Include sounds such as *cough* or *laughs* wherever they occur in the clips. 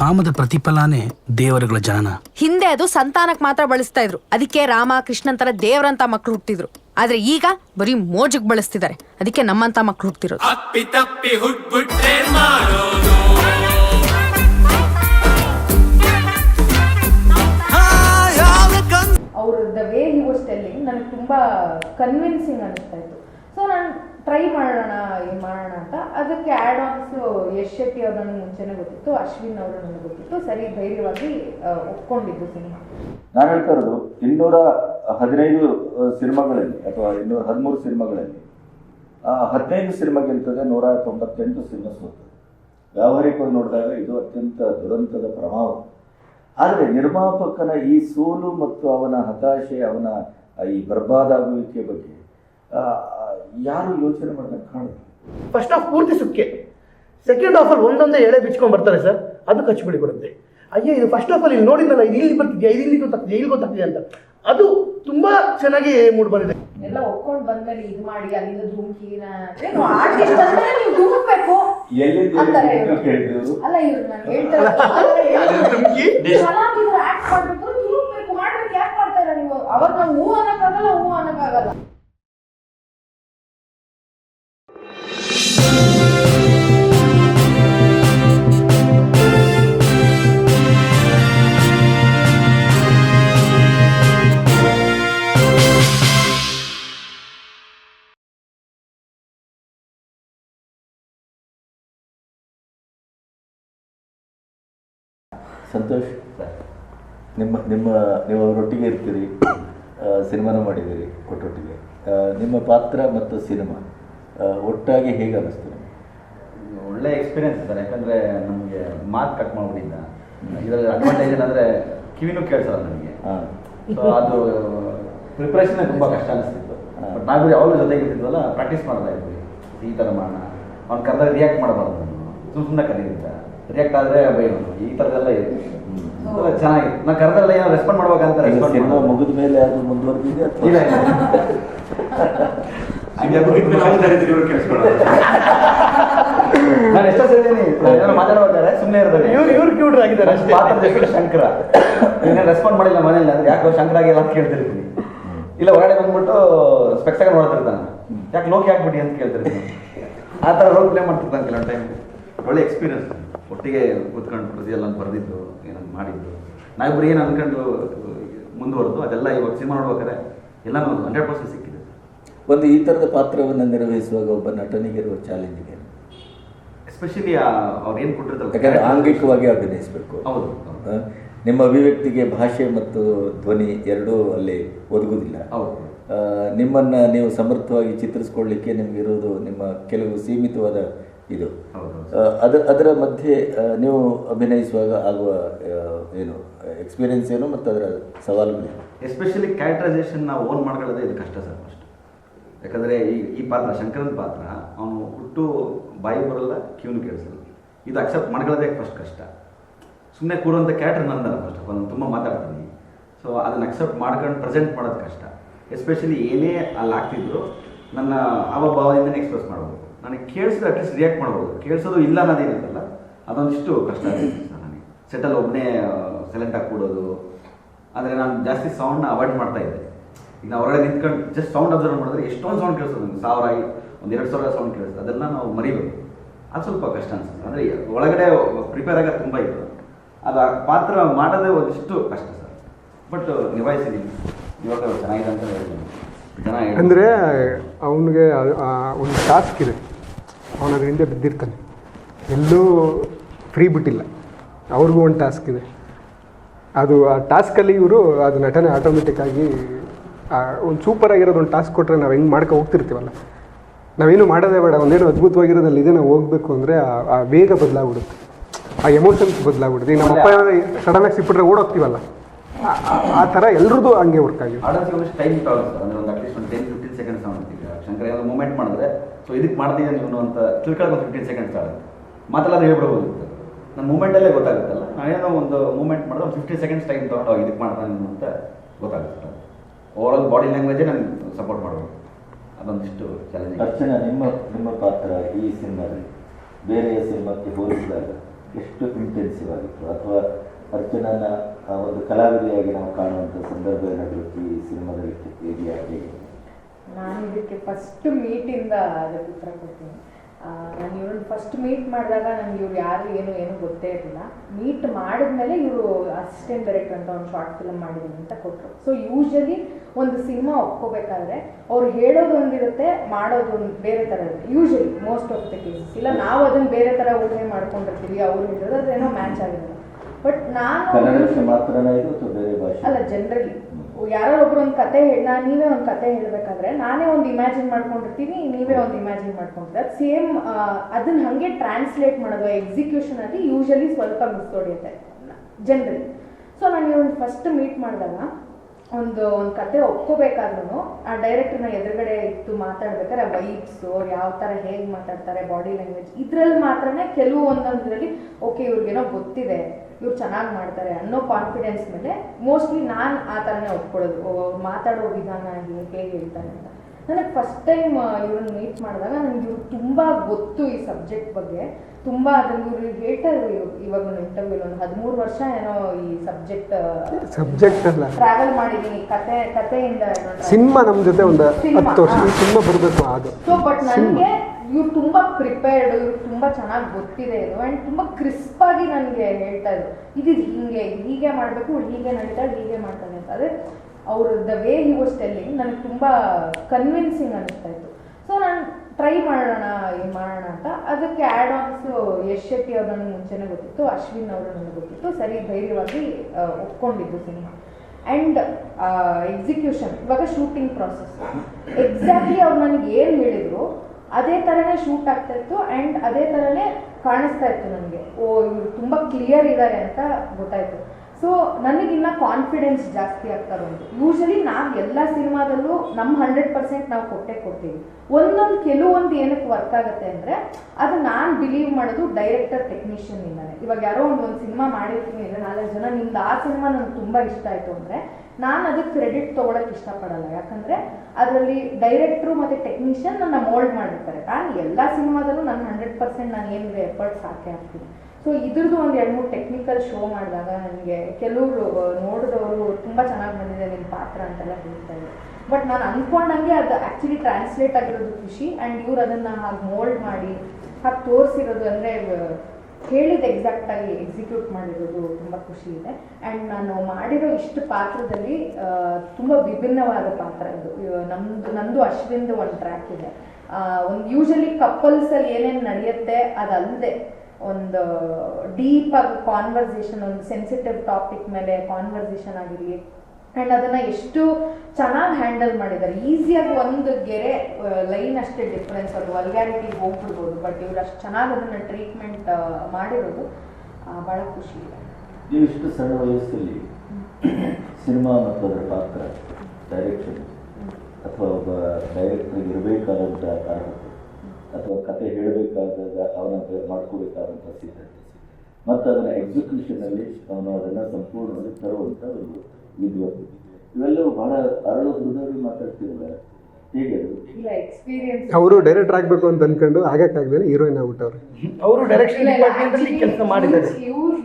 ಕಾಮದ ಪ್ರತಿಫಲನೇ ದೇವರುಗಳ ಜನನ ಹಿಂದೆ ಅದು ಸಂತಾನಕ್ ಮಾತ್ರ ಬಳಸ್ತಾ ಇದ್ರು. ಅದಕ್ಕೆ ರಾಮ ಕೃಷ್ಣಂತರ ದೇವರಂತ ದೇವ್ರಂತ ಮಕ್ಳು ಹುಟ್ಟಿದ್ರು. ಆದ್ರೆ ಈಗ ಬರೀ ಮೋಜಕ್ ಬಳಸ್ತಿದ್ದಾರೆ. ಅದಕ್ಕೆ ನಮ್ಮಂತ ಮಕ್ಳು ಹುಟ್ಟಿರೋದು. ಅಪ್ಪಿ ತಪ್ಪಿ ಹುಟ್ಬಿಟ್ರೆ ಮಾಡೋದು. ಅವ್ರ the way he was telling ನನಗೆ ತುಂಬ ಕನ್ವಿನ್ಸಿಂಗ್ ಅನಿಸ್ತಾ ಇತ್ತು. ಸೊ ನಾನು ಟ್ರೈ ಮಾಡೋಣ ಏನು ಮಾಡೋಣ ಅಂತ. ಅದಕ್ಕೆ ಆ್ಯಡ್ ಆನ್ಸ್ ಯಶ್ ಶೆಟ್ಟಿ ಅವ್ರು ನನಗೆ ಮುಂಚೆನೇ ಗೊತ್ತಿತ್ತು, ಅಶ್ವಿನ್ ಅವರು ನನಗೆ ಗೊತ್ತಿತ್ತು. ಸರಿ, ಧೈರ್ಯವಾಗಿ ಒಪ್ಕೊಂಡಿದ್ದು ಸಿನಿಮಾ. ನಾನು ಹೇಳ್ತಾ ಇರೋದು, ಇನ್ನೂರ ಹದಿನೈದು ಸಿನಿಮಾಗಳಲ್ಲಿ, ಅಥವಾ ಇನ್ನೂರ ಹದಿಮೂರು ಸಿನಿಮಾಗಳಲ್ಲಿ ಹದಿನೈದು ಸಿನಿಮಾ ಗೆಲ್ತದೆ, ನೂರ ತೊಂಬತ್ತೆಂಟು ಸಿನಿಮಾ ಸೋತದೆ ವ್ಯಾವಹಾರಿಕವಾಗಿ ನೋಡಿದಾಗ ಇದು ಅತ್ಯಂತ ದುರಂತದ ಪ್ರಭಾವ ಆದರೆ ನಿರ್ಮಾಪಕನ ಈ ಸೋಲು ಮತ್ತು ಅವನ ಹತಾಶೆ, ಅವನ ಈ ಬರ್ಬಾದಾಗುವಿಕೆ ಬಗ್ಗೆ ಯಾರು ಯೋಚನೆ ಮಾಡಿದಾಗ ಕಾಣುತ್ತೆ? ಫಸ್ಟ್ ಆಫ್ ಪೂರ್ತಿ ಸುಕ್ಕೆ. ಸೆಕೆಂಡ್ ಹಾಫಲ್ಲಿ ಒಂದೊಂದೇ ಎಳೆ ಬಿಚ್ಕೊಂಡು ಬರ್ತಾರೆ ಸರ್ ಅದು ಕಚ್ಚಿಬಿಡಿ ಕೊಡುತ್ತೆ ಅಯ್ಯೋ ಇದು ಫಸ್ಟ್ ಹಾಫಲ್ಲಿ ಇಲ್ಲಿ ನೋಡಿದ್ನಲ್ಲ ಇದು ಇಲ್ಲಿ ಬರ್ತಿದ್ಯಾ ಇದು ಇಲ್ಲಿ ಗೊತ್ತಾಗ್ತಿದೆ ಇಲ್ಲಿ ಗೊತ್ತಾಗ್ತಿದೆ ಅಂತ. ಅದು ತುಂಬಾ ಚೆನ್ನಾಗಿ ಮೂಡ್ ಬಂದಿದೆ. ಎಲ್ಲ ಒಪ್ಕೊಂಡು ಬಂದ್ಮೇಲೆ ಇದು ಮಾಡಿ ಅಲ್ಲಿಂದ ಧೂಮ್ಕಿನ ಏನು ಆರ್ಟಿಸ್ಟ್ ಬಂದ್ಮೇಲೆ ನೀವು ಎಲ್ಲಿಗೆ ಅಲ್ಲ ಇವ್ರು ನಾನು ಹೇಳ್ತಾರೆ ಆಕ್ಟ್ ಮಾಡ್ಬೇಕು ಧೂಮ್ಬೇಕು ಮಾಡ್ಬೇಕು ಯಾಕೆ ಮಾಡ್ತಾರ ನೀವು? ಅವಾಗ ನಾವು ಹೂ ಅನ್ನಕ್ಕಾಗಲ್ಲ ಹೂ ಅನ್ನಕ್ಕಾಗಲ್ಲ. ಸಂತೋಷ್ ನಿಮ್ಮ ನಿಮ್ಮ ನೀವು ಅವರೊಟ್ಟಿಗೆ ಇರ್ತೀರಿ ಸಿನಿಮಾನ ಮಾಡಿದ್ದೀರಿ ಕೊಟ್ಟೊಟ್ಟಿಗೆ. ನಿಮ್ಮ ಪಾತ್ರ ಮತ್ತು ಸಿನಿಮಾ ಒಟ್ಟಾಗಿ ಹೇಗೆ ಅನ್ನಿಸ್ತು ಒಳ್ಳೆ ಎಕ್ಸ್ಪೀರಿಯನ್ಸ್ ಸರ್ ಯಾಕಂದರೆ ನಮಗೆ ಮಾತು ಕಟ್ ಮಾಡಿಬಿಟ್ಟಿದ್ದ. ಇದರಲ್ಲಿ ಅಡ್ವಾಂಟೇಜ್ ಏನಂದರೆ ಕಿವಿನೂ ಕೇಳಿಸಲ್ಲ ನನಗೆ ಸೊ ಅದು ಪ್ರಿಪ್ರೇಷನ್ ತುಂಬ ಕಷ್ಟ ಅನಿಸ್ತಿತ್ತು. ಬಟ್ ನಾವು ಯಾವಾಗಲೂ ಜೊತೆಗೆ ಇರ್ತಿದ್ವಲ್ಲ ಪ್ರಾಕ್ಟೀಸ್ ಮಾಡ್ತಾ ಇದ್ವಿ. ಈ ಥರ ಮಾಡೋಣ. ಅವ್ನು ಕರೆದಾಗ ರಿಯಾಕ್ಟ್ ಮಾಡಬಾರ್ದು. ಸುಮ್ಮನೆ ಸುಮ್ಮನೆ ಕರೀತಿದ್ದ ರಿಯಾಕ್ಟ್ ಆದರೆ ಈ ಥರದ್ದೆಲ್ಲ ಇದೆ So, ಚೆನ್ನಾಗಿತ್ತು ನಾನು ಕರೆದಲ್ಲ ಏನೋ ರೆಸ್ಪಾಂಡ್ ಮಾಡ್ಬೇಕಂತ ಈಗ ರೆಸ್ಪಾಂಡ್ ಸಿನಿಮಾ ಮುಗಿದ ಮೇಲೆ ಯಾರು ಮುಂದುವರೆದಿದೆ ಇಲ್ಲ ನಾನು ಎಷ್ಟೋ ಸೇರಿದ್ದೀನಿ ಏನೋ ಮಾತಾಡ್ಬೇಕಾದ್ರೆ ಸುಮ್ಮನೆ ಇರ್ತಾರೆ ಇವ್ರು ಇವ್ರು ಕ್ಯೂಟ್ರ್ ಆಗಿದ್ದಾರೆ ಅಷ್ಟೇ. ಹೆಸರು ಶಂಕರ. ನೀನೇ ರೆಸ್ಪಾಂಡ್ ಮಾಡಿಲ್ಲ ಮನೇಲಿ ಅಂದ್ರೆ ಯಾಕೋ ಶಂಕರ ಆಗಿಲ್ಲ ಅಂತ ಕೇಳ್ತಿರ್ತೀನಿ. ಇಲ್ಲ ಹೊರಗಡೆ ಬಂದ್ಬಿಟ್ಟು ಸ್ಪೆಕ್ಸ್ ಆಗಿ ನೋಡ್ತಿರ್ತಾನೆ. ಯಾಕೆ ಲೋಕಿ ಹಾಕ್ಬಿಟ್ಟು ಅಂತ ಕೇಳ್ತಿರ್ತೀನಿ. ಆ ಥರ ರೋಲ್ ಪ್ಲೇ ಮಾಡ್ತಿರ್ತಾನೆ ಕೆಲವೊಂದು ಟೈಮ್ ಒಳ್ಳೆ ಎಕ್ಸ್ಪೀರಿಯನ್ಸ್ ಒಟ್ಟಿಗೆ ಕೂತ್ಕೊಂಡು ಪ್ರತಿ ಎಲ್ಲ ಬರೆದಿದ್ದು ಏನಂತ ಮಾಡಿದ್ದು. ನಾವಿಬ್ಬರು ಏನು ಅಂದ್ಕೊಂಡು ಮುಂದುವರೆದು ಅದೆಲ್ಲ ಇವಾಗ ಸಿನಿಮಾ ನೋಡ್ಬೇಕಾದ್ರೆ ಎಲ್ಲ ಹಂಡ್ರೆಡ್ ಪರ್ಸೆಂಟ್ ಸಿಕ್ಕಿದೆ. ಒಂದು ಈ ಥರದ ಪಾತ್ರವನ್ನು ನಿರ್ವಹಿಸುವಾಗ ಒಬ್ಬ ನಟನಿಗಿರುವ ಚಾಲೆಂಜ್ ಇದೆ. ಎಸ್ಪೆಷಲಿ ಅವ್ರು ಏನು ಕೊಟ್ಟಿರ್ತಾರೆ ಯಾಕಂದರೆ ಆಂಗಿಕವಾಗಿ ಅಭಿನಯಿಸಬೇಕು. ಹೌದು ನಿಮ್ಮ ಅಭಿವ್ಯಕ್ತಿಗೆ ಭಾಷೆ ಮತ್ತು ಧ್ವನಿ ಎರಡೂ ಅಲ್ಲಿ ಒದಗುವುದಿಲ್ಲ. ಹೌದು. ನಿಮ್ಮನ್ನು ನಿಮ್ಮನ್ನ ನೀವು ಸಮರ್ಥವಾಗಿ ಚಿತ್ರಿಸ್ಕೊಳ್ಳಿಕ್ಕೆ ನಿಮಗಿರೋದು ನಿಮ್ಮ ಕೆಲವು ಸೀಮಿತವಾದ ಇದು. ಹೌದು ಆ, ಅದ ಅದರ ಮಧ್ಯೆ ನೀವು ಅಭಿನಯಿಸುವಾಗ ಆಗುವ ಏನು ಎಕ್ಸ್ಪೀರಿಯನ್ಸ್ ಏನು ಮತ್ತು ಅದರ ಸವಾಲುಗಳೇನು ಎಸ್ಪೆಷಲಿ ಕ್ಯಾರೆಕ್ಟರೈಸೇಷನ್ ನಾವು ಓನ್ ಮಾಡ್ಕೊಳ್ಳೋದೇ ಇದು ಕಷ್ಟ ಸರ್ ಫಸ್ಟ್ ಯಾಕಂದರೆ ಈ ಈ ಪಾತ್ರ ಶಂಕರನ್ ಪಾತ್ರ ಅವನು ಹುಟ್ಟು ಬಾಯಿ ಬರಲ್ಲ ಕಿವನು ಕೇಳಿಸಲ್ಲ. ಇದು ಅಕ್ಸೆಪ್ಟ್ ಮಾಡ್ಕೊಳ್ಳೋದೇ ಫಸ್ಟ್ ಕಷ್ಟ. ಸುಮ್ಮನೆ ಕೂರುವಂಥ ಕ್ಯಾರೆಕ್ಟರ್ ನಂದಲ್ಲ ಫಸ್ಟ್ ಆಫ್ ಆಲ್ ನಾನು ತುಂಬ ಮಾತಾಡ್ತೀನಿ. ಸೊ ಅದನ್ನು ಅಕ್ಸೆಪ್ಟ್ ಮಾಡ್ಕೊಂಡು ಪ್ರೆಸೆಂಟ್ ಮಾಡೋದು ಕಷ್ಟ. ಎಸ್ಪೆಷಲಿ ಏನೇ ಅಲ್ಲಿ ಆಗ್ತಿದ್ರು ನನ್ನ ಅವಭಾವದಿಂದನೇ ಎಕ್ಸ್ಪ್ರೆಸ್ ಮಾಡ್ಬೋದು. ನನಗೆ ಕೇಳಿಸಿದ್ರೆ ಅಟ್ಲೀಸ್ಟ್ ರಿಯಾಕ್ಟ್ ಮಾಡ್ಬೋದು. ಕೇಳಿಸೋದು ಇಲ್ಲ ಅನ್ನೋದೇನಿರಲ್ಲ ಅದೊಂದಿಷ್ಟು ಕಷ್ಟ ಆಗುತ್ತೆ ಸರ್ ನನಗೆ. ಸೆಟಲ್ ಒಬ್ಬನೇ ಆಗಿ ಕೂಡೋದು. ಆದರೆ ನಾನು ಜಾಸ್ತಿ ಸೌಂಡ್ನ ಅವಾಯ್ಡ್ ಮಾಡ್ತಾ ಇದ್ದೆ. ಈಗ ನಾವು ಹೊರಗಡೆ ನಿಂತ್ಕೊಂಡು ಜಸ್ಟ್ ಸೌಂಡ್ ಅಬ್ಸರ್ವ್ ಮಾಡಿದ್ರೆ ಎಷ್ಟೊಂದು ಸೌಂಡ್ ಕೇಳಿಸೋದು ಒಂದು ಸಾವಿರ ಒಂದು ಎರಡು ಸಾವಿರ ಸೌಂಡ್ ಕೇಳಿಸ್ತದೆ ಅದನ್ನು ನಾವು ಮರಿಬೇಕು. ಅದು ಸ್ವಲ್ಪ ಕಷ್ಟ ಅನ್ಸುತ್ತೆ. ಅಂದರೆ ಒಳಗಡೆ ಪ್ರಿಪೇರ್ ಆಗೋದು ತುಂಬ ಇತ್ತು. ಅದು ಪಾತ್ರ ಮಾಡೋದೇ ಒಂದಿಷ್ಟು ಕಷ್ಟ ಸರ್. ಬಟ್ ನಿಭಾಯಿಸಿದ್ದೀನಿ ಇವಾಗ ಚೆನ್ನಾಗಿದೆ ಅಂತ ಹೇಳ್ತೀನಿ. ಹೇಳ್ತಾರೆ. ಅಂದರೆ ಅವನಿಗೆ ಒಂದು ಟಾಸ್ಕ್ ಇದೆ. ಅವನ ಅದ್ರ ಹಿಂದೆ ಬಿದ್ದಿರ್ತಾನೆ. ಎಲ್ಲೂ ಫ್ರೀ ಬಿಟ್ಟಿಲ್ಲ. ಅವ್ರಿಗೂ ಒಂದು ಟಾಸ್ಕ್ ಇದೆ. ಅದು ಆ ಟಾಸ್ಕಲ್ಲಿ ಇವರು ಅದು ನಟನೆ ಆಟೋಮೆಟಿಕ್ಕಾಗಿ ಒಂದು ಸೂಪರ್ ಆಗಿರೋದು ಒಂದು ಟಾಸ್ಕ್ ಕೊಟ್ಟರೆ ನಾವು ಹೆಂಗೆ ಮಾಡ್ಕೊ ಹೋಗ್ತಿರ್ತೀವಲ್ಲ? ನಾವೇನು ಮಾಡೋದೇ ಬೇಡ. ಒಂದೇನು ಅದ್ಭುತವಾಗಿರೋದಲ್ಲಿ ಇದೆ ನಾವು ಹೋಗ್ಬೇಕು ಅಂದರೆ ಆ ವೇಗ ಬದಲಾಗ್ಬಿಡುತ್ತೆ. ಆ ಎಮೋಷನ್ಸ್ ಬದಲಾಗ್ಬಿಡುತ್ತೆ. ಈಗ ನಮ್ಮ ಅಪ್ಪ ಸಡನ್ನಾಗಿ ಸಿಕ್ಬಿಟ್ರೆ ಓಡೋಗ್ತೀವಲ್ಲ? ಆ ಥರ ಎಲ್ರದ್ದು ಹಂಗೆ ವರ್ಕ್ ಆಗಿದೆ. ಸೊ ಇದಕ್ಕೆ ಮಾಡ್ತೀಯ ನೀವು ಅಂತ ತಿಳ್ಕೊಳ್ಳೋಕೆ ಒಂದು ಫಿಫ್ಟೀನ್ ಸೆಕೆಂಡ್ಸ್ ಆಗುತ್ತೆ. ಮಾತೆಲ್ಲ ಹೇಳ್ಬಿಡ್ಬೋದಿತ್ತು ನನ್ನ ಮೂಮೆಂಟಲ್ಲೇ ಗೊತ್ತಾಗುತ್ತಲ್ಲ? ನಾನೇನೋ ಒಂದು ಮೂಮೆಂಟ್ ಮಾಡಿದ್ರೆ ಒಂದು ಫಿಫ್ಟಿ ಸೆಕೆಂಡ್ಸ್ ಟೈಮ್ ತೊಗೊಂಡು ಇದಕ್ಕೆ ಮಾಡ್ತಾನೆ ನೀನು ಅಂತ ಗೊತ್ತಾಗುತ್ತೆ. ಓವರ್ ಆಲ್ ಬಾಡಿ ಲ್ಯಾಂಗ್ವೇಜೇ ನಾನು ಸಪೋರ್ಟ್ ಮಾಡಬೇಕು ಅದೊಂದಿಷ್ಟು ಚಾಲೆಂಜ್ ಅರ್ಚನಾ, ನಿಮ್ಮ ನಿಮ್ಮ ಪಾತ್ರ ಈ ಸಿನಿಮಾದಲ್ಲಿ, ಬೇರೆಯ ಸಿನಿಮಾಕ್ಕೆ ಹೋಲಿಸಿದಾಗ ಎಷ್ಟು ಇಂಟೆನ್ಸಿವ್ ಆಗಿತ್ತು? ಅಥವಾ ಅರ್ಚನನ ಒಂದು ಕಲಾವಿದೆಯಾಗಿ ನಾವು ಕಾಣುವಂಥ ಸಂದರ್ಭ ಏನಾದರೂ ಈ ಸಿನಿಮಾದಲ್ಲಿ? ಹೇಗೆ? ನಾನು ಇದಕ್ಕೆ ಫಸ್ಟ್ ಮೀಟಿಂದ ಅದಕ್ಕೆ ಉತ್ತರ ಕೊಡ್ತೀನಿ. ಆ, ನಾನು ಇವ್ರನ್ನ ಫಸ್ಟ್ ಮೀಟ್ ಮಾಡಿದಾಗ ನನಗೆ ಇವ್ರು ಯಾರು ಏನು ಏನು ಗೊತ್ತೇ ಇರಲಿಲ್ಲ. ಮೀಟ್ ಮಾಡಿದ್ಮೇಲೆ ಇವರು ಅಸಿಸ್ಟೆಂಟ್ ಡೈರೆಕ್ಟರ್ ಅಂತ ಒಂದು ಶಾರ್ಟ್ ಫಿಲ್ಮ್ ಮಾಡಿದ್ದೀನಿ ಅಂತ ಕೊಟ್ಟರು ಸೊ ಯೂಶಲಿ ಒಂದು ಸಿನಿಮಾ ಒಪ್ಕೋಬೇಕಾದ್ರೆ ಅವ್ರು ಹೇಳೋದು ಒಂದಿರುತ್ತೆ ಮಾಡೋದು ಒಂದು ಬೇರೆ ಥರ ಇರುತ್ತೆ. Usually most of the cases ಇಲ್ಲ ನಾವು ಅದನ್ನು ಬೇರೆ ಥರ ಊಹೆ ಮಾಡ್ಕೊಂಡಿರ್ತೀವಿ ಅವ್ರು ಹೇಳಿದ್ರೆ ಅದೇನೋ ಮ್ಯಾಚ್ ಆಗಿರಲ್ಲ ಬಟ್ ನಾನು ಅಲ್ಲ ಜನರಲಿ ಯಾರೋ ಒಬ್ರು ಒಂದು ಕತೆ ನಾನು ನೀವೇ ಒಂದು ಕತೆ ಹೇಳಬೇಕಾದ್ರೆ, ನಾನೇ ಒಂದು ಇಮ್ಯಾಜಿನ್ ಮಾಡ್ಕೊಂಡಿರ್ತೀನಿ, ನೀವೇ ಒಂದು ಇಮ್ಯಾಜಿನ್ ಮಾಡ್ಕೊಂಡಿರ್ತೀವಿ ಅದು ಸೇಮ್ ಅದನ್ನ ಹಾಗೆ ಟ್ರಾನ್ಸ್ಲೇಟ್ ಮಾಡೋದು ಎಕ್ಸಿಕ್ಯೂಷನ್ ಅಲ್ಲಿ ಯೂಶಲಿ ಸ್ವಲ್ಪ ಮಿಸ್ ಹೊಡೆಯುತ್ತೆ ಜನರಲಿ ಸೊ ನಾನು ಇವ್ರನ್ನ ಫಸ್ಟ್ ಮೀಟ್ ಮಾಡಿದಾಗ, ಒಂದು ಒಂದು ಕತೆ ಒಪ್ಕೋಬೇಕಾದ್ರೂ ಆ ಡೈರೆಕ್ಟರ್ನ ಎದುರುಗಡೆ ಇತ್ತು ಮಾತಾಡ್ಬೇಕಾದ್ರೆ ವೈಬ್ಸು ಅವ್ರು ಯಾವ ಥರ ಹೇಗೆ ಮಾತಾಡ್ತಾರೆ ಬಾಡಿ ಲ್ಯಾಂಗ್ವೇಜ್ ಇದ್ರಲ್ಲಿ ಮಾತ್ರನೇ ಕೆಲವು ಒಂದೊಂದರಲ್ಲಿ ಓಕೆ ಇವ್ರಿಗೇನೋ ಗೊತ್ತಿದೆ ಇವ್ರು ಚೆನ್ನಾಗಿ ಮಾಡ್ತಾರೆ ಅನ್ನೋ ಕಾನ್ಫಿಡೆನ್ಸ್ ಮೇಲೆ ಮೋಸ್ಟ್ಲಿ ನಾನು ಆ ಥರನೇ ಒಪ್ಕೊಳ್ಳೋದು. ಮಾತಾಡೋ ವಿಧಾನ ಹೇಗೆ ಹೇಗೆ ಹೇಳ್ತಾರೆ ಅಂತ. ನನಗೆ ಫಸ್ಟ್ ಟೈಮ್ ಇವ್ರನ್ನ ಮೀಟ್ ಮಾಡಿದಾಗ ನನಗೆ ಇವ್ರು ತುಂಬ ಗೊತ್ತು ಈ ಸಬ್ಜೆಕ್ಟ್ ಬಗ್ಗೆ. ತುಂಬ ಅದನ್ನು ಇವ್ರು ಹೇಳ್ತಾ ಇದ್ರು ಇವ್- ಇವಾಗ ಒಂದು ಇಂಟರ್ವ್ಯೂ ಒಂದು ಹದಿಮೂರು ವರ್ಷ ಏನೋ ಈ ಸಬ್ಜೆಕ್ಟ್ ಸಬ್ಜೆಕ್ಟ್ ಅಲ್ಲ. ಟ್ರಾವೆಲ್ ಮಾಡಿದ್ದೀನಿ ಕತೆ ಕತೆಯಿಂದ ಸಿನಿಮಾ ನಮ್ಮ ಜೊತೆ ಒಂದು ಹತ್ತು ವರ್ಷ. ಸಿನಿಮಾ ಬರಬೇಕು ಅದು ಸೊ ಬಟ್ ನನಗೆ ಇವ್ರು ತುಂಬ ಪ್ರಿಪೇರ್ಡ್ ಇವ್ರು ತುಂಬ ಚೆನ್ನಾಗಿ ಗೊತ್ತಿದೆ ಇದು. ಆ್ಯಂಡ್ ತುಂಬ ಕ್ರಿಸ್ಪಾಗಿ ನನಗೆ ಹೇಳ್ತಾ ಇದ್ರು. ಇದು ಹೀಗೆ ಹೀಗೆ ಮಾಡಬೇಕು, ಹೀಗೆ ನಡೀತಾಳೆ ಹೀಗೆ ಮಾಡ್ತಾನೆ ಅಂತ. ಅದೇ ಅವರು the way he was telling ನನಗೆ ತುಂಬ ಕನ್ವಿನ್ಸಿಂಗ್ ಅನಿಸ್ತಾ ಇತ್ತು. ಸೊ ನಾನು ಟ್ರೈ ಮಾಡೋಣ ಏನು ಮಾಡೋಣ ಅಂತ. ಅದಕ್ಕೆ ಆ್ಯಡ್ ಆನ್ಸ್ ಯಶ್ ಶೆಟ್ಟಿ ಅವ್ರು ನನಗೆ ಮುಂಚೆನೇ ಗೊತ್ತಿತ್ತು, ಅಶ್ವಿನ್ ಅವರು ನನಗೆ ಗೊತ್ತಿತ್ತು. ಸರಿ, ಧೈರ್ಯವಾಗಿ ಒಪ್ಕೊಂಡಿದ್ದು ಸಿನಿಮಾ. ಆ್ಯಂಡ್ ಎಕ್ಸಿಕ್ಯೂಷನ್ ಇವಾಗ ಶೂಟಿಂಗ್ ಪ್ರಾಸೆಸ್ ಎಕ್ಸಾಕ್ಟ್ಲಿ ಅವ್ರು ನನಗೆ ಏನು ಹೇಳಿದ್ರು ಅದೇ ಥರನೇ ಶೂಟ್ ಆಗ್ತಾ ಇತ್ತು ಆ್ಯಂಡ್ ಅದೇ ಥರನೇ ಕಾಣಿಸ್ತಾ ಇತ್ತು ನನಗೆ ಓ, ಇವರು ತುಂಬ ಕ್ಲಿಯರ್ ಇದ್ದಾರೆ ಅಂತ ಗೊತ್ತಾಯ್ತು. ಸೊ ನನಗಿನ್ನ ಕಾನ್ಫಿಡೆನ್ಸ್ ಜಾಸ್ತಿ ಆಗ್ತಾ ಒಂದು ಯೂಶಲಿ ನಾವು ಎಲ್ಲ ಸಿನಿಮಾದಲ್ಲೂ ನಮ್ಮ ಹಂಡ್ರೆಡ್ ಪರ್ಸೆಂಟ್ ನಾವು ಕೊಟ್ಟೆ ಕೊಡ್ತೀವಿ. ಒಂದೊಂದು ಕೆಲವೊಂದು ಏನಕ್ಕೆ ವರ್ಕ್ ಆಗುತ್ತೆ ಅಂದರೆ, ಅದು ನಾನು ಬಿಲೀವ್ ಮಾಡೋದು ಡೈರೆಕ್ಟರ್ ಟೆಕ್ನಿಷಿಯನ್ ಇಂದಾನೆ. ಇವಾಗ ಯಾರೋ ಒಂದು ಒಂದು ಸಿನಿಮಾ ಮಾಡಿರ್ತೀನಿ ಅಂದರೆ ನಾಲ್ಕು ಜನ, ನಿಮ್ದು ಆ ಸಿನಿಮಾ ನನಗೆ ತುಂಬ ಇಷ್ಟ ಆಯಿತು ಅಂದರೆ, ನಾನು ಅದಕ್ಕೆ ಕ್ರೆಡಿಟ್ ತೊಗೊಳಕ್ಕೆ ಇಷ್ಟಪಡಲ್ಲ. ಯಾಕಂದರೆ, ಅದರಲ್ಲಿ ಡೈರೆಕ್ಟ್ರು ಮತ್ತು ಟೆಕ್ನಿಷಿಯನ್ ನನ್ನ ಮೋಲ್ಡ್ ಮಾಡಿರ್ತಾರೆ. ನಾನು ಎಲ್ಲ ಸಿನಿಮಾದಲ್ಲೂ ನನ್ನ ಹಂಡ್ರೆಡ್ ಪರ್ಸೆಂಟ್ ನಾನು ಏನಿದೆ ಎಫರ್ಟ್ಸ್ ಹಾಕೇ ಹಾಕ್ತೀನಿ. ಸೊ ಇದ್ರದ್ದು ಒಂದು ಎರಡು ಮೂರು ಟೆಕ್ನಿಕಲ್ ಶೋ ಮಾಡಿದಾಗ ನನಗೆ ಕೆಲವರು ನೋಡಿದವರು ತುಂಬ ಚೆನ್ನಾಗಿ ಬಂದಿದೆ ನಿಮ್ಮ ಪಾತ್ರ ಅಂತೆಲ್ಲ ಹೇಳ್ತಾ ಇದ್ದಾರೆ ಬಟ್ ನಾನು ಅಂದ್ಕೊಂಡಂಗೆ ಅದು ಆ್ಯಕ್ಚುಲಿ ಟ್ರಾನ್ಸ್ಲೇಟ್ ಆಗಿರೋದು ಖುಷಿ ಆ್ಯಂಡ್ ಇವ್ರು ಅದನ್ನು ಹಾಗೆ ಮೋಲ್ಡ್ ಮಾಡಿ, ಹಾಗೆ ತೋರಿಸಿರೋದು ಅಂದರೆ ಹೇಳಿದ ಎಕ್ಸಾಕ್ಟಾಗಿ ಎಕ್ಸಿಕ್ಯೂಟ್ ಮಾಡಿರೋದು ತುಂಬ ಖುಷಿ ಇದೆ. ಆ್ಯಂಡ್ ನಾನು ಮಾಡಿರೋ ಇಷ್ಟು ಪಾತ್ರದಲ್ಲಿ ತುಂಬ ವಿಭಿನ್ನವಾದ ಪಾತ್ರ ಇದು. ನಮ್ಮದು ನಂದು ಅಶ್ವಿಂದು ಒಂದು ಟ್ರ್ಯಾಕ್ ಇದೆ. ಒಂದು ಯೂಶಲಿ ಕಪಲ್ಸಲ್ಲಿ ಏನೇನು ನಡೆಯುತ್ತೆ ಅದಲ್ಲದೆ ಒಂದು ಡೀಪ್ ಆಗಿ ಕಾನ್ವರ್ಸೇಷನ್ ಒಂದು ಸೆನ್ಸಿಟಿವ್ ಟಾಪಿಕ್ ಮೇಲೆ ಕಾನ್ವರ್ಸೇಷನ್ ಆಗಿರಲಿ. ಆ್ಯಂಡ್ ಅದನ್ನ ಎಷ್ಟು ಚೆನ್ನಾಗಿ ಹ್ಯಾಂಡಲ್ ಮಾಡಿದ್ದಾರೆ. ಈಸಿಯಾಗಿ ಒಂದು ಗೆರೆ ಲೈನ್ ಅಷ್ಟೇ ಡಿಫ್ರೆನ್ಸ್ ಅದು. ವಲ್ಗ್ಯಾರಿಟಿಗೆ ಹೋಗ್ಬಿಡ್ಬೋದು ಬಟ್ ಇವ್ರು ಅಷ್ಟು ಚೆನ್ನಾಗಿ ಅದನ್ನ ಟ್ರೀಟ್ಮೆಂಟ್ ಮಾಡಿರೋದು. ಭಾಳ ಬಹಳ ಖುಷಿ. ಇದೆ ನೀವು ಇಷ್ಟು ಸಣ್ಣ ವಯಸ್ಸಲ್ಲಿ ಸಿನಿಮಾ ಮತ್ತು ಅದರ ಪಾತ್ರ ಡೈರೆಕ್ಷನ್ ಅಥವಾ ಒಬ್ಬ ಡೈರೆಕ್ಟರ್ ಇರಬೇಕಾದಂಥ ಅರ್ಹತೆ ಅಥವಾ ಕತೆ ಹೇಳಬೇಕಾದಾಗ ಅವನ ಮಾಡ್ಕೋಬೇಕಾದಂಥ ಸಿದ್ಧತೆ. ಮತ್ತು ಅದನ್ನು ಎಕ್ಸಿಕ್ಯೂಷನಲ್ಲಿ ಅವನು ಅದನ್ನು ಸಂಪೂರ್ಣವಾಗಿ ತರುವಂಥ ಒಂದು ವಿದ್ವತ್ತು ಇವೆಲ್ಲವೂ ಬಹಳ ಅರಳು ಹೃದಯ ಮಾತಾಡ್ತಿರಲ್ಲ ಅವರು ಡೈರೆಕ್ಟರ್ ಆಗ್ಬೇಕು ಅಂತ ಅನ್ಕೊಂಡು ಆಗಕ್ಕಾಗ್ದೇನೆ ಹೀರೋಯಿನ್ ಆಗ್ಬಿಟ್ಟವ್ರೆ. ಅವರು ಡೈರೆಕ್ಷನ್ ಡಿಪಾರ್ಟ್ಮೆಂಟಲ್ಲಿ ಕೆಲಸ ಮಾಡಿದ್ದಾರೆ?